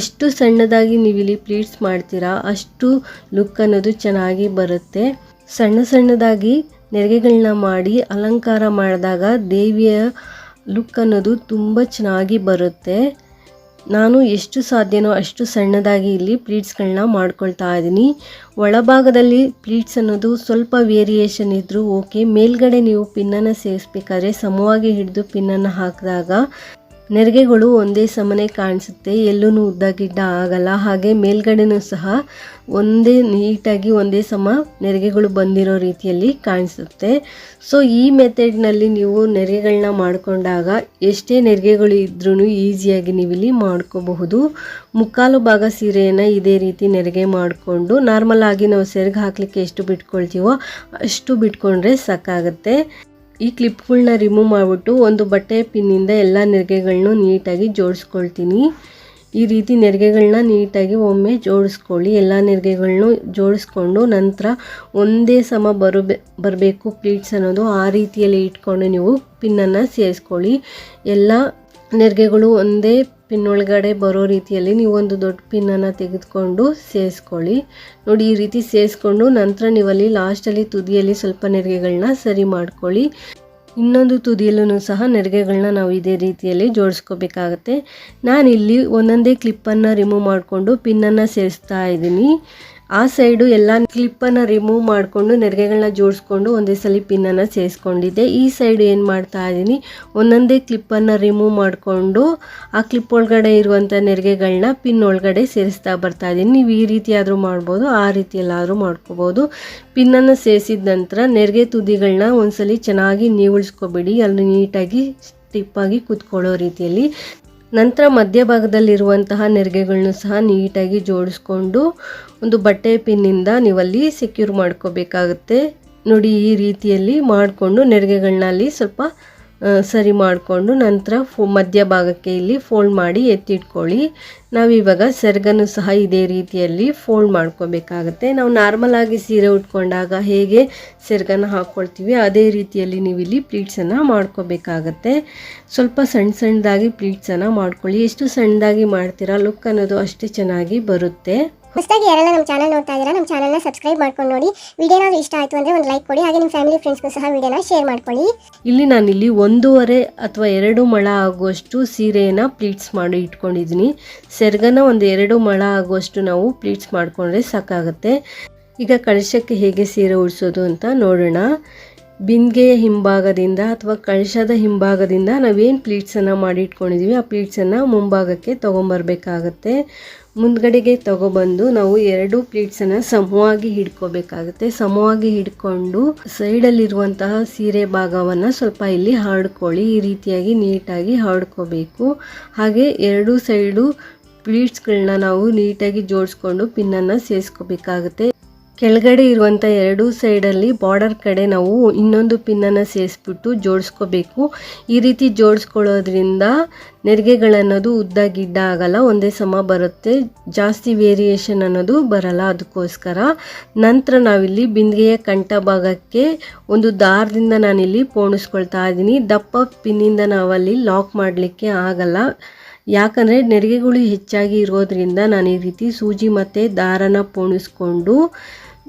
ಎಷ್ಟು ಸಣ್ಣದಾಗಿ ನೀವು ಇಲ್ಲಿ ಪ್ಲೀಟ್ಸ್ ಮಾಡ್ತೀರಾ ಅಷ್ಟು ಲುಕ್ ಅನ್ನೋದು ಚೆನ್ನಾಗಿ ಬರುತ್ತೆ. ಸಣ್ಣ ಸಣ್ಣದಾಗಿ ನೆರಿಗೆಗಳನ್ನ ಮಾಡಿ ಅಲಂಕಾರ ಮಾಡಿದಾಗ ದೇವಿಯ ಲುಕ್ ಅನ್ನೋದು ತುಂಬ ಚೆನ್ನಾಗಿ ಬರುತ್ತೆ. ನಾನು ಎಷ್ಟು ಸಾಧ್ಯನೋ ಅಷ್ಟು ಸಣ್ಣದಾಗಿ ಇಲ್ಲಿ ಪ್ಲೀಟ್ಸ್ಗಳನ್ನ ಮಾಡ್ಕೊಳ್ತಾ ಇದ್ದೀನಿ ಒಳಭಾಗದಲ್ಲಿ ಪ್ಲೀಟ್ಸ್ ಅನ್ನೋದು ಸ್ವಲ್ಪ ವೇರಿಯೇಷನ್ ಇದ್ದರೂ ಓಕೆ ಮೇಲ್ಗಡೆ ನೀವು ಪಿನ್ನನ್ನು ಸೇರಿಸ್ಬೇಕಾದ್ರೆ ಸಮವಾಗಿ ಹಿಡಿದು ಪಿನ್ನನ್ನು ಹಾಕಿದಾಗ ನೆರಿಗೆಗಳು ಒಂದೇ ಸಮನೆ ಕಾಣಿಸುತ್ತೆ ಎಲ್ಲೂ ಉದ್ದಗಿಡ್ಡ ಆಗಲ್ಲ. ಹಾಗೆ ಮೇಲ್ಗಡೆನೂ ಸಹ ಒಂದೇ ನೀಟಾಗಿ ಒಂದೇ ಸಮ ನೆರಿಗೆಗಳು ಬಂದಿರೋ ರೀತಿಯಲ್ಲಿ ಕಾಣಿಸುತ್ತೆ. ಸೊ ಈ ಮೆಥಡ್ನಲ್ಲಿ ನೀವು ನೆರಿಗೆಗಳನ್ನ ಮಾಡಿಕೊಂಡಾಗ ಎಷ್ಟೇ ನೆರಿಗೆಗಳು ಇದ್ರೂ ಈಸಿಯಾಗಿ ನೀವಿಲ್ಲಿ ಮಾಡ್ಕೋಬಹುದು. ಮುಕ್ಕಾಲು ಭಾಗ ಸೀರೆಯನ್ನು ಇದೇ ರೀತಿ ನೆರಿಗೆ ಮಾಡಿಕೊಂಡು, ನಾರ್ಮಲ್ ಆಗಿ ನಾವು ಸೆರಗು ಹಾಕಲಿಕ್ಕೆ ಎಷ್ಟು ಬಿಟ್ಕೊಳ್ತೀವೋ ಅಷ್ಟು ಬಿಟ್ಕೊಂಡ್ರೆ ಸಾಕಾಗುತ್ತೆ. ಈ ಕ್ಲಿಪ್ಗಳನ್ನ ರಿಮೂವ್ ಮಾಡಿಬಿಟ್ಟು ಒಂದು ಬಟ್ಟೆ ಪಿನ್ನಿಂದ ಎಲ್ಲ ನೆರಿಗೆಗಳನ್ನು ನೀಟಾಗಿ ಜೋಡಿಸ್ಕೊಳ್ತೀನಿ. ಈ ರೀತಿ ನೆರಿಗೆಗಳನ್ನ ನೀಟಾಗಿ ಒಮ್ಮೆ ಜೋಡಿಸ್ಕೊಳ್ಳಿ. ಎಲ್ಲ ನೆರಿಗೆಗಳನ್ನೂ ಜೋಡಿಸ್ಕೊಂಡು ನಂತರ ಒಂದೇ ಸಮ ಬರಬೇ ಬರಬೇಕು ಪ್ಲೀಟ್ಸ್ ಅನ್ನೋದು ಆ ರೀತಿಯಲ್ಲಿ ಇಟ್ಕೊಂಡು ನೀವು ಪಿನ್ನನ್ನು ಸೇರಿಸ್ಕೊಳ್ಳಿ. ಎಲ್ಲ ನೆರಿಗೆಗಳು ಒಂದೇ ಪಿನ್ ಒಳಗಡೆ ಬರೋ ರೀತಿಯಲ್ಲಿ ನೀವು ಒಂದು ದೊಡ್ಡ ಪಿನ್ನನ್ನು ತೆಗೆದುಕೊಂಡು ಸೇರಿಸ್ಕೊಳ್ಳಿ. ನೋಡಿ, ಈ ರೀತಿ ಸೇರಿಸ್ಕೊಂಡು ನಂತರ ನೀವಲ್ಲಿ ಲಾಸ್ಟಲ್ಲಿ ತುದಿಯಲ್ಲಿ ಸ್ವಲ್ಪ ನೆರಿಗೆಗಳನ್ನ ಸರಿ ಮಾಡ್ಕೊಳ್ಳಿ. ಇನ್ನೊಂದು ತುದಿಯಲ್ಲೂ ಸಹ ನೆರಿಗೆಗಳನ್ನ ನಾವು ಇದೇ ರೀತಿಯಲ್ಲಿ ಜೋಡಿಸ್ಕೋಬೇಕಾಗತ್ತೆ. ನಾನಿಲ್ಲಿ ಒಂದೊಂದೇ ಕ್ಲಿಪ್ಪನ್ನು ರಿಮೂವ್ ಮಾಡಿಕೊಂಡು ಪಿನ್ನನ್ನು ಸೇರಿಸ್ತಾ ಇದ್ದೀನಿ. ಆ ಸೈಡು ಎಲ್ಲ ಕ್ಲಿಪ್ಪನ್ನು ರಿಮೂವ್ ಮಾಡಿಕೊಂಡು ನೆರಿಗೆಗಳನ್ನ ಜೋಡಿಸ್ಕೊಂಡು ಒಂದೇ ಸಲ ಪಿನ್ನನ್ನು ಸೇರಿಸ್ಕೊಂಡಿದ್ದೆ. ಈ ಸೈಡ್ ಏನು ಮಾಡ್ತಾ ಇದ್ದೀನಿ ಒಂದೊಂದೇ ಕ್ಲಿಪ್ಪನ್ನು ರಿಮೂವ್ ಮಾಡಿಕೊಂಡು ಆ ಕ್ಲಿಪ್ ಒಳಗಡೆ ಇರುವಂಥ ನೆರಿಗೆಗಳನ್ನ ಪಿನ್ ಒಳಗಡೆ ಸೇರಿಸ್ತಾ ಬರ್ತಾ ಇದ್ದೀನಿ ನೀವು ಈ ರೀತಿಯಾದರೂ ಮಾಡ್ಬೋದು, ಆ ರೀತಿಯಲ್ಲಾದರೂ ಮಾಡ್ಕೋಬೋದು. ಪಿನ್ನನ್ನು ಸೇರಿಸಿದ ನಂತರ ನೆರಿಗೆ ತುದಿಗಳನ್ನ ಒಂದ್ಸಲಿ ಚೆನ್ನಾಗಿ ನೀವುಳಿಸ್ಕೊಬಿಡಿ. ಅಲ್ಲಿ ನೀಟಾಗಿ, ಸ್ಟಿಪ್ಪಾಗಿ ಕೂತ್ಕೊಳ್ಳೋ ರೀತಿಯಲ್ಲಿ. ನಂತರ ಮಧ್ಯಭಾಗದಲ್ಲಿರುವಂತಹ ನೆರಿಗೆಗಳನ್ನು ಸಹ ನೀಟಾಗಿ ಜೋಡಿಸ್ಕೊಂಡು ಒಂದು ಬಟ್ಟೆ ಪಿನ್ನಿಂದ ನೀವಲ್ಲಿ ಸೆಕ್ಯೂರ್ ಮಾಡ್ಕೋಬೇಕಾಗುತ್ತೆ. ನೋಡಿ ಈ ರೀತಿಯಲ್ಲಿ ಮಾಡಿಕೊಂಡು ನೆರಿಗೆಗಳನ್ನ ಅಲ್ಲಿ ಸ್ವಲ್ಪ ಸರಿ ಮಾಡಿಕೊಂಡು ನಂತರ ಫೋ ಮಧ್ಯಭಾಗಕ್ಕೆ ಇಲ್ಲಿ ಫೋಲ್ಡ್ ಮಾಡಿ ಎತ್ತಿಟ್ಕೊಳ್ಳಿ. ನಾವಿವಾಗ ಸೆರಗನ್ನು ಸಹ ಇದೇ ರೀತಿಯಲ್ಲಿ ಫೋಲ್ಡ್ ಮಾಡ್ಕೋಬೇಕಾಗತ್ತೆ. ನಾವು ನಾರ್ಮಲ್ ಆಗಿ ಸೀರೆ ಉಟ್ಕೊಂಡಾಗ ಹೇಗೆ ಸೆರ್ಗನ್ನು ಹಾಕ್ಕೊಳ್ತೀವಿ ಅದೇ ರೀತಿಯಲ್ಲಿ ನೀವು ಇಲ್ಲಿ ಪ್ಲೀಟ್ಸನ್ನು ಮಾಡ್ಕೋಬೇಕಾಗತ್ತೆ. ಸ್ವಲ್ಪ ಸಣ್ಣ ಸಣ್ಣದಾಗಿ ಪ್ಲೀಟ್ಸನ್ನು ಮಾಡ್ಕೊಳ್ಳಿ. ಎಷ್ಟು ಸಣ್ಣದಾಗಿ ಮಾಡ್ತೀರಾ ಲುಕ್ ಅನ್ನೋದು ಅಷ್ಟೇ ಚೆನ್ನಾಗಿ ಬರುತ್ತೆ. ಹೊಸದಾಗಿ ಯಾರೆಲ್ಲ ನಮ್ಮ ಚಾನಲ್ ನೋಡ್ತಾ ಇದ್ದೀರಾ ನಮ್ಮ ಚಾನಲ್ನ ಸಬ್ಸ್ಕ್ರೈಬ್ ಮಾಡ್ಕೊಂಡು ನೋಡಿ. ವಿಡಿಯೋ ಏನಾದ್ರು ಇಷ್ಟ ಆಯಿತು ಅಂದರೆ ಒಂದು ಲೈಕ್ ಕೊಡಿ ಹಾಗೆ ನಿಮ್ಮ ಫ್ಯಾಮಿಲಿ ಫ್ರೆಂಡ್ಸ್ಗೂ ಸಹ ವಿಡಿಯೋನ ಶೇರ್ ಮಾಡ್ಕೊಳ್ಳಿ. ಇಲ್ಲಿ ನಾನಿಲ್ಲಿ ಒಂದೂವರೆ ಅಥವಾ ಎರಡು ಮಳ ಆಗುವಷ್ಟು ಸೀರೆಯನ್ನು ಪ್ಲೀಟ್ಸ್ ಮಾಡಿ ಇಟ್ಕೊಂಡಿದ್ದೀನಿ. ಸೆರಗನ ಒಂದು ಎರಡು ಮೊಳ ಆಗುವಷ್ಟು ನಾವು ಪ್ಲೀಟ್ಸ್ ಮಾಡಿಕೊಂಡ್ರೆ ಸಾಕಾಗುತ್ತೆ. ಈಗ ಕಳಶಕ್ಕೆ ಹೇಗೆ ಸೀರೆ ಉಡಿಸೋದು ಅಂತ ನೋಡೋಣ. ಬಿಂದಿಗೆಯ ಹಿಂಭಾಗದಿಂದ ಅಥವಾ ಕಳಶದ ಹಿಂಭಾಗದಿಂದ ನಾವೇನು ಪ್ಲೀಟ್ಸನ್ನು ಮಾಡಿ ಇಟ್ಕೊಂಡಿದ್ದೀವಿ ಆ ಪ್ಲೀಟ್ಸನ್ನು ಮುಂಭಾಗಕ್ಕೆ ತೊಗೊಂಬರ್ಬೇಕಾಗತ್ತೆ. ಮುಂದ್ಗಡೆಗೆ ತಗೊಬಂದು ನಾವು ಎರಡು ಪ್ಲೀಟ್ಸನ್ನು ಸಮವಾಗಿ ಹಿಡ್ಕೋಬೇಕಾಗುತ್ತೆ. ಸಮವಾಗಿ ಹಿಡ್ಕೊಂಡು ಸೈಡಲ್ಲಿರುವಂತಹ ಸೀರೆ ಭಾಗವನ್ನು ಸ್ವಲ್ಪ ಇಲ್ಲಿ ಹರಡ್ಕೊಳ್ಳಿ ಈ ರೀತಿಯಾಗಿ ನೀಟಾಗಿ ಹರಡ್ಕೋಬೇಕು ಹಾಗೆ ಎರಡು ಸೈಡು ಪ್ಲೀಟ್ಸ್ಗಳನ್ನ ನಾವು ನೀಟಾಗಿ ಜೋಡಿಸ್ಕೊಂಡು ಪಿನ್ನನ್ನು ಸೇರಿಸ್ಕೋಬೇಕಾಗುತ್ತೆ ಕೆಳಗಡೆ ಇರುವಂಥ ಎರಡೂ ಸೈಡಲ್ಲಿ ಬಾರ್ಡರ್ ಕಡೆ ನಾವು ಇನ್ನೊಂದು ಪಿನ್ನನ್ನು ಸೇರಿಸ್ಬಿಟ್ಟು ಜೋಡಿಸ್ಕೋಬೇಕು. ಈ ರೀತಿ ಜೋಡಿಸ್ಕೊಳ್ಳೋದ್ರಿಂದ ನೆರಿಗೆಗಳನ್ನೋದು ಉದ್ದ ಗಿಡ್ಡ ಆಗಲ್ಲ, ಒಂದೇ ಸಮ ಬರುತ್ತೆ. ಜಾಸ್ತಿ ವೇರಿಯೇಷನ್ ಅನ್ನೋದು ಬರಲ್ಲ ಅದಕ್ಕೋಸ್ಕರ. ನಂತರ ನಾವಿಲ್ಲಿ ಬಿಂದಿಗೆಯ ಕಂಠ ಭಾಗಕ್ಕೆ ಒಂದು ದಾರದಿಂದ ನಾನಿಲ್ಲಿ ಪೋಣಿಸ್ಕೊಳ್ತಾ ಇದ್ದೀನಿ. ದಪ್ಪ ಪಿನ್ನಿಂದ ನಾವಲ್ಲಿ ಲಾಕ್ ಮಾಡಲಿಕ್ಕೆ ಆಗಲ್ಲ. ಯಾಕಂದರೆ ನೆರಿಗೆಗಳು ಹೆಚ್ಚಾಗಿ ಇರೋದ್ರಿಂದ ನಾನು ಈ ರೀತಿ ಸೂಜಿ ಮತ್ತು ದಾರನ ಪೋಣಿಸ್ಕೊಂಡು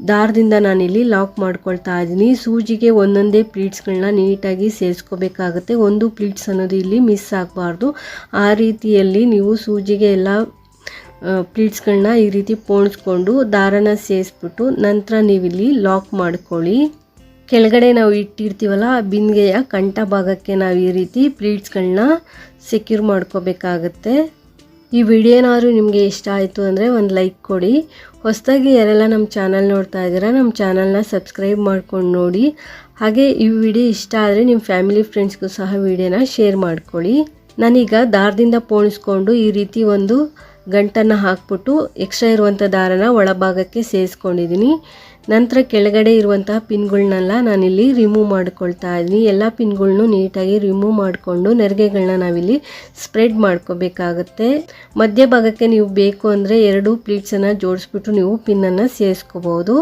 ದಾರದಿಂದ ನಾನಿಲ್ಲಿ ಲಾಕ್ ಮಾಡ್ಕೊಳ್ತಾ ಇದ್ದೀನಿ. ಸೂಜಿಗೆ ಒಂದೊಂದೇ ಪ್ಲೀಟ್ಸ್ಗಳನ್ನ ನೀಟಾಗಿ ಸೇರಿಸ್ಕೋಬೇಕಾಗುತ್ತೆ. ಒಂದು ಪ್ಲೀಟ್ಸ್ ಅನ್ನೋದು ಇಲ್ಲಿ ಮಿಸ್ ಆಗಬಾರ್ದು. ಆ ರೀತಿಯಲ್ಲಿ ನೀವು ಸೂಜಿಗೆ ಎಲ್ಲ ಪ್ಲೀಟ್ಸ್ಗಳನ್ನ ಈ ರೀತಿ ಪೋಣಿಸ್ಕೊಂಡು ದಾರನ ಸೇರಿಸ್ಬಿಟ್ಟು ನಂತರ ನೀವಿಲ್ಲಿ ಲಾಕ್ ಮಾಡ್ಕೊಳ್ಳಿ. ಕೆಳಗಡೆ ನಾವು ಇಟ್ಟಿರ್ತೀವಲ್ಲ ಆ ಬಿಂದಿಗೆಯ ಕಂಠ ಭಾಗಕ್ಕೆ ನಾವು ಈ ರೀತಿ ಪ್ಲೀಟ್ಸ್ಗಳನ್ನ ಸೆಕ್ಯೂರ್ ಮಾಡ್ಕೋಬೇಕಾಗತ್ತೆ. ಈ ವಿಡಿಯೋ ಏನಾದರೂ ನಿಮಗೆ ಇಷ್ಟ ಆಯಿತು ಅಂದರೆ ಒಂದು ಲೈಕ್ ಕೊಡಿ. ಹೊಸದಾಗಿ ಯಾರೆಲ್ಲ ನಮ್ಮ ಚಾನಲ್ ನೋಡ್ತಾ ಇದ್ದೀರಾ ನಮ್ಮ ಚಾನಲ್ನ ಸಬ್ಸ್ಕ್ರೈಬ್ ಮಾಡ್ಕೊಂಡು ನೋಡಿ. ಹಾಗೆ ಈ ವಿಡಿಯೋ ಇಷ್ಟ ಆದರೆ ನಿಮ್ಮ ಫ್ಯಾಮಿಲಿ ಫ್ರೆಂಡ್ಸ್ಗೂ ಸಹ ವಿಡಿಯೋನ ಶೇರ್ ಮಾಡ್ಕೊಳ್ಳಿ. ನಾನೀಗ ದಾರದಿಂದ ಪೋಣಿಸ್ಕೊಂಡು ಈ ರೀತಿ ಒಂದು ಗಂಟನ್ನು ಹಾಕ್ಬಿಟ್ಟು ಎಕ್ಸ್ಟ್ರಾ ಇರುವಂಥ ದಾರನ ಒಳಭಾಗಕ್ಕೆ ಸೇರಿಸ್ಕೊಂಡಿದ್ದೀನಿ. ನಂತರ ಕೆಳಗಡೆ ಇರುವಂತಹ ಪಿನ್ಗಳನ್ನೆಲ್ಲ ನಾನಿಲ್ಲಿ ರಿಮೂವ್ ಮಾಡ್ಕೊಳ್ತಾ ಇದ್ದೀನಿ. ಎಲ್ಲ ಪಿನ್ಗಳ್ನು ನೀಟಾಗಿ ರಿಮೂವ್ ಮಾಡಿಕೊಂಡು ನೆರಿಗೆಗಳನ್ನ ನಾವಿಲ್ಲಿ ಸ್ಪ್ರೆಡ್ ಮಾಡ್ಕೋಬೇಕಾಗತ್ತೆ. ಮಧ್ಯಭಾಗಕ್ಕೆ ನೀವು ಬೇಕು ಅಂದರೆ ಎರಡು ಪ್ಲೀಟ್ಸನ್ನು ಜೋಡಿಸ್ಬಿಟ್ಟು ನೀವು ಪಿನ್ನನ್ನು ಸೇರಿಸ್ಕೋಬೋದು.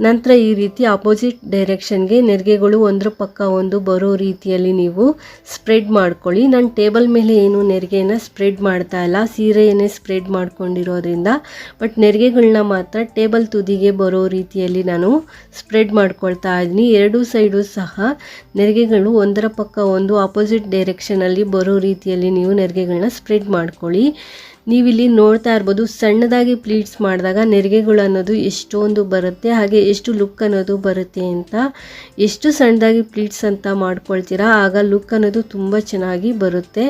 ನಂತರ ಈ ರೀತಿ ಅಪೋಸಿಟ್ ಡೈರೆಕ್ಷನ್ಗೆ ನೆರಿಗೆಗಳು ಒಂದರ ಪಕ್ಕ ಒಂದು ಬರೋ ರೀತಿಯಲ್ಲಿ ನೀವು ಸ್ಪ್ರೆಡ್ ಮಾಡ್ಕೊಳ್ಳಿ. ನಾನು ಟೇಬಲ್ ಮೇಲೆ ಏನು ನೆರಿಗೆನ ಸ್ಪ್ರೆಡ್ ಮಾಡ್ತಾ ಇಲ್ಲ, ಸೀರೆಯನ್ನೇ ಸ್ಪ್ರೆಡ್ ಮಾಡ್ಕೊಂಡಿರೋದ್ರಿಂದ ಬಟ್ ನೆರಿಗೆಗಳನ್ನ ಮಾತ್ರ ಟೇಬಲ್ ತುದಿಗೆ ಬರೋ ರೀತಿಯಲ್ಲಿ ನಾನು ಸ್ಪ್ರೆಡ್ ಮಾಡ್ಕೊಳ್ತಾ ಇದ್ದೀನಿ. ಎರಡೂ ಸೈಡು ಸಹ ನೆರಿಗೆಗಳು ಒಂದರ ಪಕ್ಕ ಒಂದು ಅಪೋಸಿಟ್ ಡೈರೆಕ್ಷನಲ್ಲಿ ಬರೋ ರೀತಿಯಲ್ಲಿ ನೀವು ನೆರಿಗೆಗಳನ್ನ ಸ್ಪ್ರೆಡ್ ಮಾಡ್ಕೊಳ್ಳಿ. ನೀವಿಲ್ಲಿ ನೋಡ್ತಾ ಇರ್ಬೋದು, ಸಣ್ಣದಾಗಿ ಪ್ಲೀಟ್ಸ್ ಮಾಡಿದಾಗ ನೆರಿಗೆಗಳು ಅನ್ನೋದು ಎಷ್ಟೊಂದು ಬರುತ್ತೆ, ಹಾಗೆ ಎಷ್ಟು ಲುಕ್ ಅನ್ನೋದು ಬರುತ್ತೆ ಅಂತ. ಎಷ್ಟು ಸಣ್ಣದಾಗಿ ಪ್ಲೀಟ್ಸ್ ಅಂತ ಮಾಡ್ಕೊಳ್ತೀರಾ, ಆಗ ಲುಕ್ ಅನ್ನೋದು ತುಂಬ ಚೆನ್ನಾಗಿ ಬರುತ್ತೆ.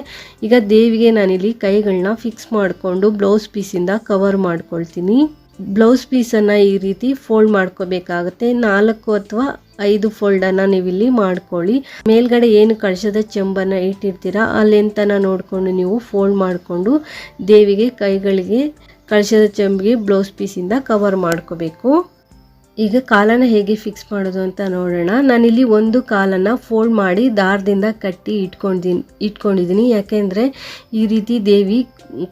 ಈಗ ದೇವಿಗೆ ನಾನಿಲ್ಲಿ ಕೈಗಳನ್ನ ಫಿಕ್ಸ್ ಮಾಡಿಕೊಂಡು ಬ್ಲೌಸ್ ಪೀಸಿಂದ ಕವರ್ ಮಾಡ್ಕೊಳ್ತೀನಿ. ಬ್ಲೌಸ್ ಪೀಸನ್ನು ಈ ರೀತಿ ಫೋಲ್ಡ್ ಮಾಡ್ಕೋಬೇಕಾಗುತ್ತೆ. ನಾಲ್ಕು ಅಥವಾ ಐದು ಫೋಲ್ಡನ್ನು ನೀವಿಲ್ಲಿ ಮಾಡ್ಕೊಳ್ಳಿ. ಮೇಲ್ಗಡೆ ಏನು ಕಳಶದ ಚೆಂಬನ್ನು ಇಟ್ಟಿರ್ತೀರಾ ಆ ಲೆಂತನ್ನು ನೋಡಿಕೊಂಡು ನೀವು ಫೋಲ್ಡ್ ಮಾಡಿಕೊಂಡು ದೇವಿಗೆ ಕೈಗಳಿಗೆ ಕಳಶದ ಚೆಂಬಿಗೆ ಬ್ಲೌಸ್ ಪೀಸಿಂದ ಕವರ್ ಮಾಡ್ಕೋಬೇಕು. ಈಗ ಕಾಲನ್ನು ಹೇಗೆ ಫಿಕ್ಸ್ ಮಾಡೋದು ಅಂತ ನೋಡೋಣ. ನಾನಿಲ್ಲಿ ಒಂದು ಕಾಲನ್ನು ಫೋಲ್ಡ್ ಮಾಡಿ ದಾರದಿಂದ ಕಟ್ಟಿ ಇಟ್ಕೊಂಡಿದ್ದೀನಿ ಇಟ್ಕೊಂಡಿದ್ದೀನಿ ಯಾಕೆಂದರೆ ಈ ರೀತಿ ದೇವಿ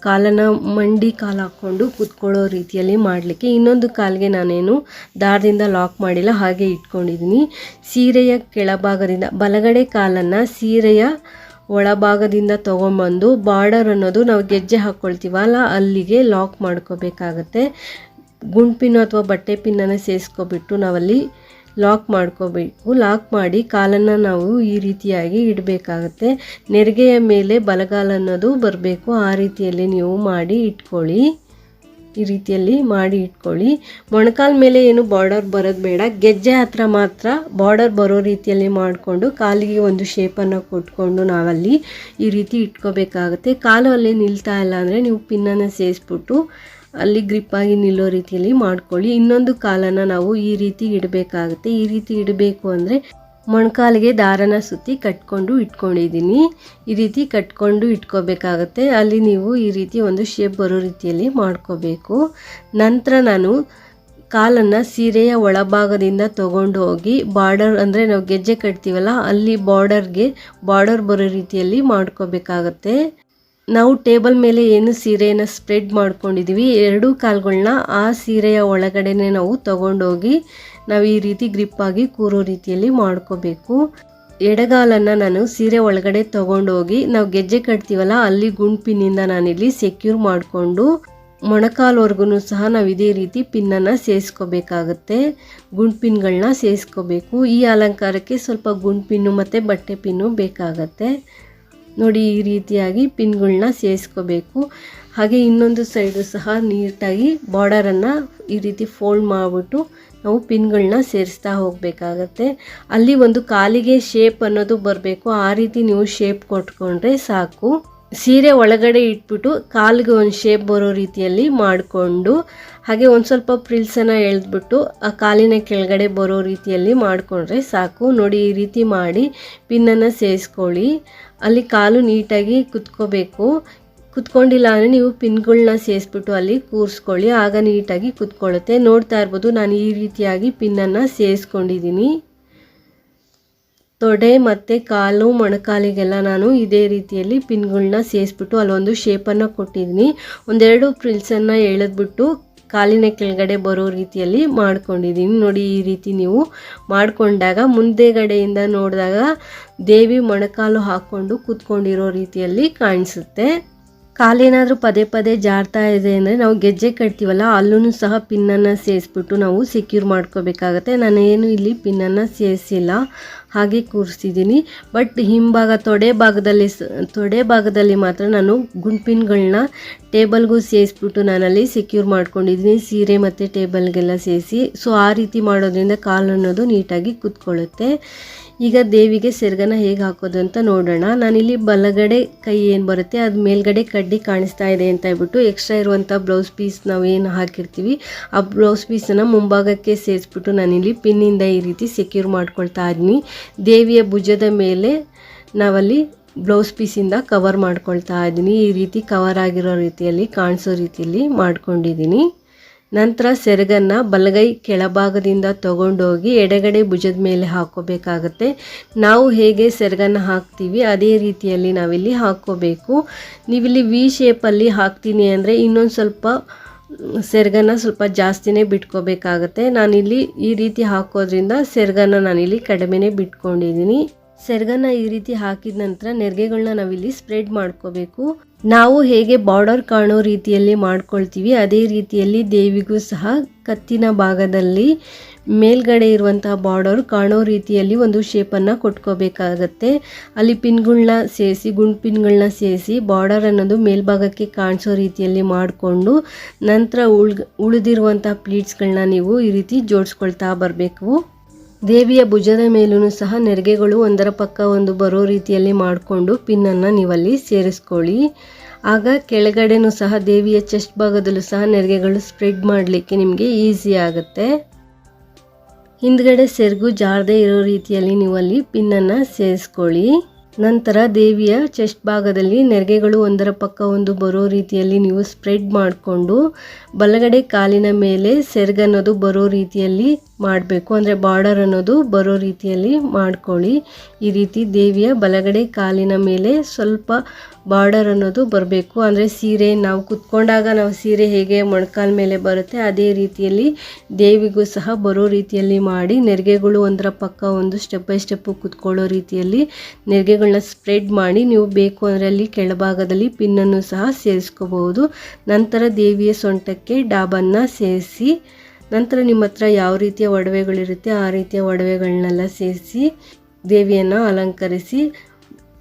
ಕಾಲನ್ನು ಮಂಡಿ ಕಾಲು ಹಾಕ್ಕೊಂಡು ಕೂತ್ಕೊಳ್ಳೋ ರೀತಿಯಲ್ಲಿ ಮಾಡಲಿಕ್ಕೆ. ಇನ್ನೊಂದು ಕಾಲಿಗೆ ನಾನೇನು ದಾರದಿಂದ ಲಾಕ್ ಮಾಡಿಲ್ಲ, ಹಾಗೆ ಇಟ್ಕೊಂಡಿದ್ದೀನಿ. ಸೀರೆಯ ಕೆಳಭಾಗದಿಂದ, ಬಲಗಡೆ ಕಾಲನ್ನು ಸೀರೆಯ ಒಳಭಾಗದಿಂದ ತೊಗೊಂಬಂದು ಬಾರ್ಡರ್ ಅನ್ನೋದು ನಾವು ಗೆಜ್ಜೆ ಹಾಕ್ಕೊಳ್ತೀವಲ್ಲ ಅಲ್ಲಿಗೆ ಲಾಕ್ ಮಾಡ್ಕೋಬೇಕಾಗತ್ತೆ. ಗುಂಡ್ ಪಿನ್ ಅಥವಾ ಬಟ್ಟೆ ಪಿನ್ನನ್ನು ಸೇರಿಸ್ಕೊಬಿಟ್ಟು ನಾವಲ್ಲಿ ಲಾಕ್ ಮಾಡ್ಕೋಬೇಕು. ಲಾಕ್ ಮಾಡಿ ಕಾಲನ್ನು ನಾವು ಈ ರೀತಿಯಾಗಿ ಇಡಬೇಕಾಗತ್ತೆ. ನೆರಿಗೆಯ ಮೇಲೆ ಬಲಗಾಲ ಅನ್ನೋದು ಬರಬೇಕು. ಆ ರೀತಿಯಲ್ಲಿ ನೀವು ಮಾಡಿ ಇಟ್ಕೊಳ್ಳಿ. ಈ ರೀತಿಯಲ್ಲಿ ಮಾಡಿ ಇಟ್ಕೊಳ್ಳಿ. ಮೊಣಕಾಲ ಮೇಲೆ ಏನು ಬಾರ್ಡರ್ ಬರೋದು ಬೇಡ. ಗೆಜ್ಜೆ ಹತ್ರ ಮಾತ್ರ ಬಾರ್ಡರ್ ಬರೋ ರೀತಿಯಲ್ಲಿ ಮಾಡಿಕೊಂಡು ಕಾಲಿಗೆ ಒಂದು ಶೇಪನ್ನು ಕೊಟ್ಕೊಂಡು ನಾವಲ್ಲಿ ಈ ರೀತಿ ಇಟ್ಕೋಬೇಕಾಗುತ್ತೆ. ಕಾಲು ಅಲ್ಲಿ ನಿಲ್ತಾ ಇಲ್ಲ ಅಂದರೆ ನೀವು ಪಿನ್ನನ್ನು ಸೇರಿಸ್ಬಿಟ್ಟು ಅಲ್ಲಿ ಗ್ರಿಪ್ಪಾಗಿ ನಿಲ್ಲೋ ರೀತಿಯಲ್ಲಿ ಮಾಡ್ಕೊಳ್ಳಿ. ಇನ್ನೊಂದು ಕಾಲನ್ನು ನಾವು ಈ ರೀತಿ ಇಡಬೇಕಾಗುತ್ತೆ. ಈ ರೀತಿ ಇಡಬೇಕು ಅಂದರೆ ಮೊಣಕಾಲಿಗೆ ದಾರನ ಸುತ್ತಿ ಕಟ್ಕೊಂಡು ಇಟ್ಕೊಂಡಿದ್ದೀನಿ. ಈ ರೀತಿ ಕಟ್ಕೊಂಡು ಇಟ್ಕೋಬೇಕಾಗತ್ತೆ. ಅಲ್ಲಿ ನೀವು ಈ ರೀತಿ ಒಂದು ಶೇಪ್ ಬರೋ ರೀತಿಯಲ್ಲಿ ಮಾಡ್ಕೋಬೇಕು. ನಂತರ ನಾನು ಕಾಲನ್ನು ಸೀರೆಯ ಒಳಭಾಗದಿಂದ ತಗೊಂಡು ಹೋಗಿ ಬಾರ್ಡರ್ ಅಂದರೆ ನಾವು ಗೆಜ್ಜೆ ಕಟ್ತೀವಲ್ಲ, ಅಲ್ಲಿ ಬಾರ್ಡರ್ಗೆ ಬಾರ್ಡರ್ ಬರೋ ರೀತಿಯಲ್ಲಿ ಮಾಡ್ಕೋಬೇಕಾಗತ್ತೆ. ನಾವು ಟೇಬಲ್ ಮೇಲೆ ಏನು ಸೀರೆಯನ್ನು ಸ್ಪ್ರೆಡ್ ಮಾಡ್ಕೊಂಡಿದ್ದೀವಿ ಎರಡೂ ಕಾಲುಗಳನ್ನ ಆ ಸೀರೆಯ ಒಳಗಡೆನೆ ನಾವು ತಗೊಂಡೋಗಿ ನಾವು ಈ ರೀತಿ ಗ್ರಿಪ್ಪಾಗಿ ಕೂರೋ ರೀತಿಯಲ್ಲಿ ಮಾಡ್ಕೋಬೇಕು. ಎಡಗಾಲನ್ನು ನಾನು ಸೀರೆ ಒಳಗಡೆ ತಗೊಂಡೋಗಿ ನಾವು ಗೆಜ್ಜೆ ಕಟ್ತೀವಲ್ಲ, ಅಲ್ಲಿ ಗುಂಡ್ಪಿನಿಂದ ನಾನಿಲ್ಲಿ ಸೆಕ್ಯೂರ್ ಮಾಡಿಕೊಂಡು ಮೊಣಕಾಲ್ವರೆಗೂ ಸಹ ನಾವು ಇದೇ ರೀತಿ ಪಿನ್ನನ್ನು ಸೇರಿಸ್ಕೋಬೇಕಾಗತ್ತೆ ಗುಂಡ್ ಪಿನ್ಗಳನ್ನ ಸೇರಿಸ್ಕೋಬೇಕು ಈ ಅಲಂಕಾರಕ್ಕೆ ಸ್ವಲ್ಪ ಗುಂಡ್ ಪಿನ್ನು ಮತ್ತು ಬಟ್ಟೆ ಪಿನ್ನು ಬೇಕಾಗತ್ತೆ. ನೋಡಿ ಈ ರೀತಿಯಾಗಿ ಪಿನ್ಗಳನ್ನ ಸೇರಿಸ್ಕೋಬೇಕು. ಹಾಗೆ ಇನ್ನೊಂದು ಸೈಡು ಸಹ ನೀಟಾಗಿ ಬಾರ್ಡರನ್ನು ಈ ರೀತಿ ಫೋಲ್ಡ್ ಮಾಡಿಬಿಟ್ಟು ನಾವು ಪಿನ್ಗಳನ್ನ ಸೇರಿಸ್ತಾ ಹೋಗಬೇಕಾಗತ್ತೆ. ಅಲ್ಲಿ ಒಂದು ಕಾಲಿಗೆ ಶೇಪ್ ಅನ್ನೋದು ಬರಬೇಕು. ಆ ರೀತಿ ನೀವು ಶೇಪ್ ಕೊಟ್ಕೊಂಡ್ರೆ ಸಾಕು. ಸೀರೆ ಒಳಗಡೆ ಇಟ್ಬಿಟ್ಟು ಕಾಲಿಗೆ ಒಂದು ಶೇಪ್ ಬರೋ ರೀತಿಯಲ್ಲಿ ಮಾಡಿಕೊಂಡು, ಹಾಗೆ ಒಂದು ಸ್ವಲ್ಪ ಪ್ರಿಲ್ಸನ್ನು ಎಳೆದ್ಬಿಟ್ಟು ಆ ಕಾಲಿನ ಕೆಳಗಡೆ ಬರೋ ರೀತಿಯಲ್ಲಿ ಮಾಡಿಕೊಂಡ್ರೆ ಸಾಕು. ನೋಡಿ, ಈ ರೀತಿ ಮಾಡಿ ಪಿನ್ನನ್ನು ಸೇರಿಸ್ಕೊಳ್ಳಿ. ಅಲ್ಲಿ ಕಾಲು ನೀಟಾಗಿ ಕುತ್ಕೋಬೇಕು. ಕುತ್ಕೊಂಡಿಲ್ಲ ಅಂದರೆ ನೀವು ಪಿನ್ಗಳನ್ನ ಸೇರಿಸ್ಬಿಟ್ಟು ಅಲ್ಲಿ ಕೂರಿಸ್ಕೊಳ್ಳಿ. ಆಗ ನೀಟಾಗಿ ಕುತ್ಕೊಳ್ಳುತ್ತೆ. ನೋಡ್ತಾ ಇರ್ಬೋದು, ನಾನು ಈ ರೀತಿಯಾಗಿ ಪಿನ್ನನ್ನು ಸೇರಿಸ್ಕೊಂಡಿದ್ದೀನಿ. ತೊಡೆ ಮತ್ತು ಕಾಲು ಮೊಣಕಾಲಿಗೆಲ್ಲ ನಾನು ಇದೇ ರೀತಿಯಲ್ಲಿ ಪಿನ್ಗಳನ್ನ ಸೇರಿಸ್ಬಿಟ್ಟು ಅಲ್ಲೊಂದು ಶೇಪನ್ನು ಕೊಟ್ಟಿದ್ದೀನಿ. ಒಂದೆರಡು ಪ್ರಿಲ್ಸನ್ನು ಎಳೆದ್ಬಿಟ್ಟು ಕಾಲಿನ ಕೆಳಗಡೆ ಬರೋ ರೀತಿಯಲ್ಲಿ ಮಾಡ್ಕೊಂಡಿದ್ದೀನಿ. ನೋಡಿ, ಈ ರೀತಿ ನೀವು ಮಾಡಿಕೊಂಡಾಗ ಮುಂದೆಗಡೆಯಿಂದ ನೋಡಿದಾಗ ದೇವಿ ಮೊಣಕಾಲು ಹಾಕ್ಕೊಂಡು ಕೂತ್ಕೊಂಡಿರೋ ರೀತಿಯಲ್ಲಿ ಕಾಣಿಸುತ್ತೆ. ಕಾಲೇನಾದರೂ ಪದೇ ಪದೇ ಜಾರ್ತಾ ಇದೆ ಅಂದರೆ ನಾವು ಗೆಜ್ಜೆ ಕಟ್ತೀವಲ್ಲ ಅಲ್ಲೂ ಸಹ ಪಿನ್ನನ್ನು ಸೇರಿಸ್ಬಿಟ್ಟು ನಾವು ಸೆಕ್ಯೂರ್ ಮಾಡ್ಕೋಬೇಕಾಗತ್ತೆ. ನಾನೇನು ಇಲ್ಲಿ ಪಿನ್ನನ್ನು ಸೇರಿಸಿಲ್ಲ. ಹಾಗೆ ಕೂರಿಸಿದ್ದೀನಿ ಬಟ್ ಹಿಂಭಾಗ ತೊಡೆ ಭಾಗದಲ್ಲಿ ತೊಡೆ ಭಾಗದಲ್ಲಿ ಮಾತ್ರ ನಾನು ಗುಂಪಿನ್ಗಳನ್ನ ಟೇಬಲ್ಗೂ ಸೇರಿಸ್ಬಿಟ್ಟು ನಾನಲ್ಲಿ ಸೆಕ್ಯೂರ್ ಮಾಡ್ಕೊಂಡಿದ್ದೀನಿ. ಸೀರೆ ಮತ್ತು ಟೇಬಲ್ಗೆಲ್ಲ ಸೇರಿಸಿ. ಸೊ ಆ ರೀತಿ ಮಾಡೋದ್ರಿಂದ ಕಾಲು ಅನ್ನೋದು ನೀಟಾಗಿ ಕೂತ್ಕೊಳ್ಳುತ್ತೆ. ಈಗ ದೇವಿಗೆ ಸೆರ್ಗನ ಹೇಗೆ ಹಾಕೋದು ಅಂತ ನೋಡೋಣ. ನಾನಿಲ್ಲಿ ಬಲಗಡೆ ಕೈ ಏನು ಬರುತ್ತೆ, ಅದು ಮೇಲ್ಗಡೆ ಕಡ್ಡಿ ಕಾಣಿಸ್ತಾ ಇದೆ ಅಂತ ಹೇಳ್ಬಿಟ್ಟು ಎಕ್ಸ್ಟ್ರಾ ಇರುವಂಥ ಬ್ಲೌಸ್ ಪೀಸ್ ನಾವು ಏನು ಹಾಕಿರ್ತೀವಿ, ಆ ಬ್ಲೌಸ್ ಪೀಸನ್ನು ಮುಂಭಾಗಕ್ಕೆ ಸೇರಿಸ್ಬಿಟ್ಟು ನಾನಿಲ್ಲಿ ಪಿನ್ನಿಂದ ಈ ರೀತಿ ಸೆಕ್ಯೂರ್ ಮಾಡ್ಕೊಳ್ತಾ ಇದ್ದೀನಿ. ದೇವಿಯ ಭುಜದ ಮೇಲೆ ನಾವಲ್ಲಿ ಬ್ಲೌಸ್ ಪೀಸಿಂದ ಕವರ್ ಮಾಡ್ಕೊಳ್ತಾ ಇದ್ದೀನಿ. ಈ ರೀತಿ ಕವರ್ ಆಗಿರೋ ರೀತಿಯಲ್ಲಿ, ಕಾಣಿಸೋ ರೀತಿಯಲ್ಲಿ ಮಾಡ್ಕೊಂಡಿದ್ದೀನಿ. ನಂತರ ಸೆರಗನ್ನು ಬಲಗೈ ಕೆಳಭಾಗದಿಂದ ತಗೊಂಡೋಗಿ ಎಡಗಡೆ ಭುಜದ ಮೇಲೆ ಹಾಕೋಬೇಕಾಗತ್ತೆ. ನಾವು ಹೇಗೆ ಸೆರಗನ್ನು ಹಾಕ್ತೀವಿ ಅದೇ ರೀತಿಯಲ್ಲಿ ನಾವಿಲ್ಲಿ ಹಾಕ್ಕೋಬೇಕು ನೀವಿಲ್ಲಿ ವಿ ಶೇಪಲ್ಲಿ ಹಾಕ್ತೀನಿ ಅಂದರೆ ಇನ್ನೊಂದು ಸ್ವಲ್ಪ ಸೆರಗನ್ನ ಸ್ವಲ್ಪ ಜಾಸ್ತಿನೇ ಬಿಟ್ಕೋಬೇಕಾಗತ್ತೆ. ನಾನಿಲ್ಲಿ ಈ ರೀತಿ ಹಾಕೋದ್ರಿಂದ ಸೆರಗನ್ನು ನಾನಿಲ್ಲಿ ಕಡಿಮೆನೇ ಬಿಟ್ಕೊಂಡಿದ್ದೀನಿ. ಸೆರಗನ್ನ ಈ ರೀತಿ ಹಾಕಿದ ನಂತರ ನೆರಿಗೆಗಳನ್ನ ನಾವಿಲ್ಲಿ ಸ್ಪ್ರೆಡ್ ಮಾಡ್ಕೋಬೇಕು. ನಾವು ಹೇಗೆ ಬಾರ್ಡರ್ ಕಾಣೋ ರೀತಿಯಲ್ಲಿ ಮಾಡ್ಕೊಳ್ತೀವಿ, ಅದೇ ರೀತಿಯಲ್ಲಿ ದೇವಿಗೂ ಸಹ ಕತ್ತಿನ ಭಾಗದಲ್ಲಿ ಮೇಲ್ಗಡೆ ಇರುವಂತಹ ಬಾರ್ಡರ್ ಕಾಣೋ ರೀತಿಯಲ್ಲಿ ಒಂದು ಶೇಪನ್ನು ಕೊಟ್ಕೋಬೇಕಾಗತ್ತೆ. ಅಲ್ಲಿ ಪಿನ್ಗಳನ್ನ ಸೇರಿಸಿ, ಗುಂಡು ಪಿನ್ಗಳನ್ನ ಸೇರಿಸಿ ಬಾರ್ಡರ್ ಅನ್ನೋದು ಮೇಲ್ಭಾಗಕ್ಕೆ ಕಾಣಿಸೋ ರೀತಿಯಲ್ಲಿ ಮಾಡಿಕೊಂಡು, ನಂತರ ಉಳ್ ಉಳಿದಿರುವಂಥ ಪ್ಲೀಟ್ಸ್ಗಳನ್ನ ನೀವು ಈ ರೀತಿ ಜೋಡಿಸ್ಕೊಳ್ತಾ ಬರಬೇಕು. ದೇವಿಯ ಭುಜದ ಮೇಲೂ ಸಹ ನೆರಿಗೆಗಳು ಒಂದರ ಪಕ್ಕ ಒಂದು ಬರೋ ರೀತಿಯಲ್ಲಿ ಮಾಡಿಕೊಂಡು ಪಿನ್ನನ್ನು ನೀವಲ್ಲಿ ಸೇರಿಸ್ಕೊಳ್ಳಿ. ಆಗ ಕೆಳಗಡೆನೂ ಸಹ ದೇವಿಯ ಚೆಸ್ಟ್ ಭಾಗದಲ್ಲೂ ಸಹ ನೆರಿಗೆಗಳು ಸ್ಪ್ರೆಡ್ ಮಾಡಲಿಕ್ಕೆ ನಿಮಗೆ ಈಸಿ ಆಗುತ್ತೆ. ಹಿಂದ್ಗಡೆ ಸೆರಗು ಜಾರದೇ ಇರೋ ರೀತಿಯಲ್ಲಿ ನೀವು ಪಿನ್ನನ್ನು ಸೇರಿಸ್ಕೊಳ್ಳಿ. ನಂತರ ದೇವಿಯ ಚೆಸ್ಟ್ ಭಾಗದಲ್ಲಿ ನೆರಿಗೆಗಳು ಒಂದರ ಪಕ್ಕ ಒಂದು ಬರೋ ರೀತಿಯಲ್ಲಿ ನೀವು ಸ್ಪ್ರೆಡ್ ಮಾಡಿಕೊಂಡು ಬಲಗಡೆ ಕಾಲಿನ ಮೇಲೆ ಸೆರ್ಗನ್ನೋದು ಬರೋ ರೀತಿಯಲ್ಲಿ ಮಾಡಬೇಕು. ಅಂದರೆ ಬಾರ್ಡರ್ ಅನ್ನೋದು ಬರೋ ರೀತಿಯಲ್ಲಿ ಮಾಡ್ಕೊಳ್ಳಿ. ಈ ರೀತಿ ದೇವಿಯ ಬಲಗಡೆ ಕಾಲಿನ ಮೇಲೆ ಸ್ವಲ್ಪ ಬಾರ್ಡರ್ ಅನ್ನೋದು ಬರಬೇಕು. ಅಂದರೆ ಸೀರೆ, ನಾವು ಕುತ್ಕೊಂಡಾಗ ನಾವು ಸೀರೆ ಹೇಗೆ ಮೊಣಕಾಲ ಮೇಲೆ ಬರುತ್ತೆ, ಅದೇ ರೀತಿಯಲ್ಲಿ ದೇವಿಗೂ ಸಹ ಬರೋ ರೀತಿಯಲ್ಲಿ ಮಾಡಿ, ನೆರಿಗೆಗಳು ಒಂದರ ಪಕ್ಕ ಒಂದು ಸ್ಟೆಪ್ ಬೈ ಸ್ಟೆಪ್ಪು ಕುತ್ಕೊಳ್ಳೋ ರೀತಿಯಲ್ಲಿ ನೆರಿಗೆಗಳನ್ನ ಸ್ಪ್ರೆಡ್ ಮಾಡಿ, ನೀವು ಬೇಕು ಅಂದರೆ ಅಲ್ಲಿ ಕೆಳಭಾಗದಲ್ಲಿ ಪಿನ್ನನ್ನು ಸಹ ಸೇರಿಸ್ಕೋಬಹುದು. ನಂತರ ದೇವಿಯ ಸೊಂಟಕ್ಕೆ ಡಾಬನ್ನು ಸೇರಿಸಿ, ನಂತರ ನಿಮ್ಮ ಹತ್ರ ಯಾವ ರೀತಿಯ ಒಡವೆಗಳಿರುತ್ತೆ ಆ ರೀತಿಯ ಒಡವೆಗಳನ್ನೆಲ್ಲ ಸೇರಿಸಿ, ದೇವಿಯನ್ನು ಅಲಂಕರಿಸಿ,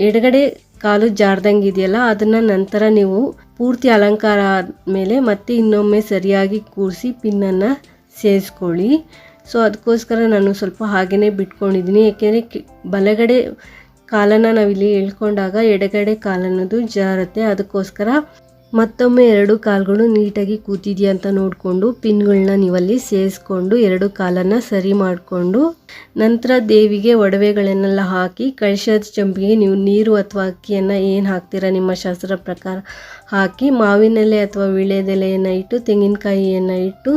ಎಡಗಡೆ ಕಾಲು ಜಾರ್ದಂಗೆ ಇದೆಯಲ್ಲ, ಅದನ್ನು ನಂತರ ನೀವು ಪೂರ್ತಿ ಅಲಂಕಾರ ಆದಮೇಲೆ ಮತ್ತೆ ಇನ್ನೊಮ್ಮೆ ಸರಿಯಾಗಿ ಕೂರಿಸಿ ಪಿನ್ನನ್ನು ಸೇರಿಸ್ಕೊಳ್ಳಿ. ಸೊ ಅದಕ್ಕೋಸ್ಕರ ನಾನು ಸ್ವಲ್ಪ ಹಾಗೆಯೇ ಬಿಟ್ಕೊಂಡಿದ್ದೀನಿ. ಏಕೆಂದರೆ ಬಲಗಡೆ ಕಾಲನ್ನು ನಾವಿಲ್ಲಿ ಎಳ್ಕೊಂಡಾಗ ಎಡಗಡೆ ಕಾಲನ್ನೋದು ಜಾರುತ್ತೆ. ಅದಕ್ಕೋಸ್ಕರ ಮತ್ತೊಮ್ಮೆ ಎರಡು ಕಾಲುಗಳು ನೀಟಾಗಿ ಕೂತಿದೆಯಾ ಅಂತ ನೋಡಿಕೊಂಡು ಪಿನ್ಗಳನ್ನ ನೀವಲ್ಲಿ ಸೇರಿಸ್ಕೊಂಡು ಎರಡು ಕಾಲನ್ನು ಸರಿ ಮಾಡಿಕೊಂಡು ನಂತರ ದೇವಿಗೆ ಒಡವೆಗಳನ್ನೆಲ್ಲ ಹಾಕಿ ಕಳಶದ ಚಂಪಿಗೆ ನೀವು ನೀರು ಅಥವಾ ಅಕ್ಕಿಯನ್ನು ಏನು ಹಾಕ್ತೀರಾ ನಿಮ್ಮ ಶಾಸ್ತ್ರ ಪ್ರಕಾರ? ಹಾಕಿ ಮಾವಿನೆಲೆ ಅಥವಾ ವೀಳ್ಯದೆಲೆಯನ್ನು ಇಟ್ಟು, ತೆಂಗಿನಕಾಯಿಯನ್ನು ಇಟ್ಟು,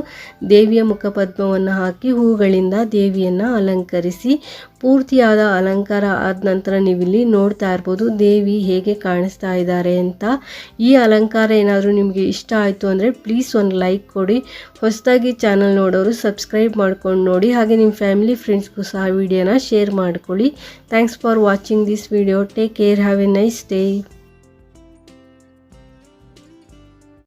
ದೇವಿಯ ಮುಖಪದ್ಮವನ್ನು ಹಾಕಿ ಹೂಗಳಿಂದ ದೇವಿಯನ್ನು ಅಲಂಕರಿಸಿ, ಪೂರ್ತಿಯಾದ ಅಲಂಕಾರ ಆದ ನಂತರ ನೀವಿಲ್ಲಿ ನೋಡ್ತಾ ಇರ್ಬೋದು ದೇವಿ ಹೇಗೆ ಕಾಣಿಸ್ತಾ ಇದ್ದಾರೆ ಅಂತ. ಈ ಅಲಂಕಾರ ಏನಾದರೂ ನಿಮಗೆ ಇಷ್ಟ ಆಯಿತು ಅಂದರೆ ಪ್ಲೀಸ್ ಒಂದು ಲೈಕ್ ಕೊಡಿ. ಹೊಸದಾಗಿ ಚಾನಲ್ ನೋಡೋರು ಸಬ್ಸ್ಕ್ರೈಬ್ ಮಾಡ್ಕೊಂಡು ನೋಡಿ. ಹಾಗೆ ನಿಮ್ಮ ಫ್ಯಾಮಿಲಿ ಫ್ರೆಂಡ್ಸ್ಗೂ ಸಹ ವಿಡಿಯೋನ ಶೇರ್ ಮಾಡ್ಕೊಳ್ಳಿ. Thanks for watching this video take care have a nice day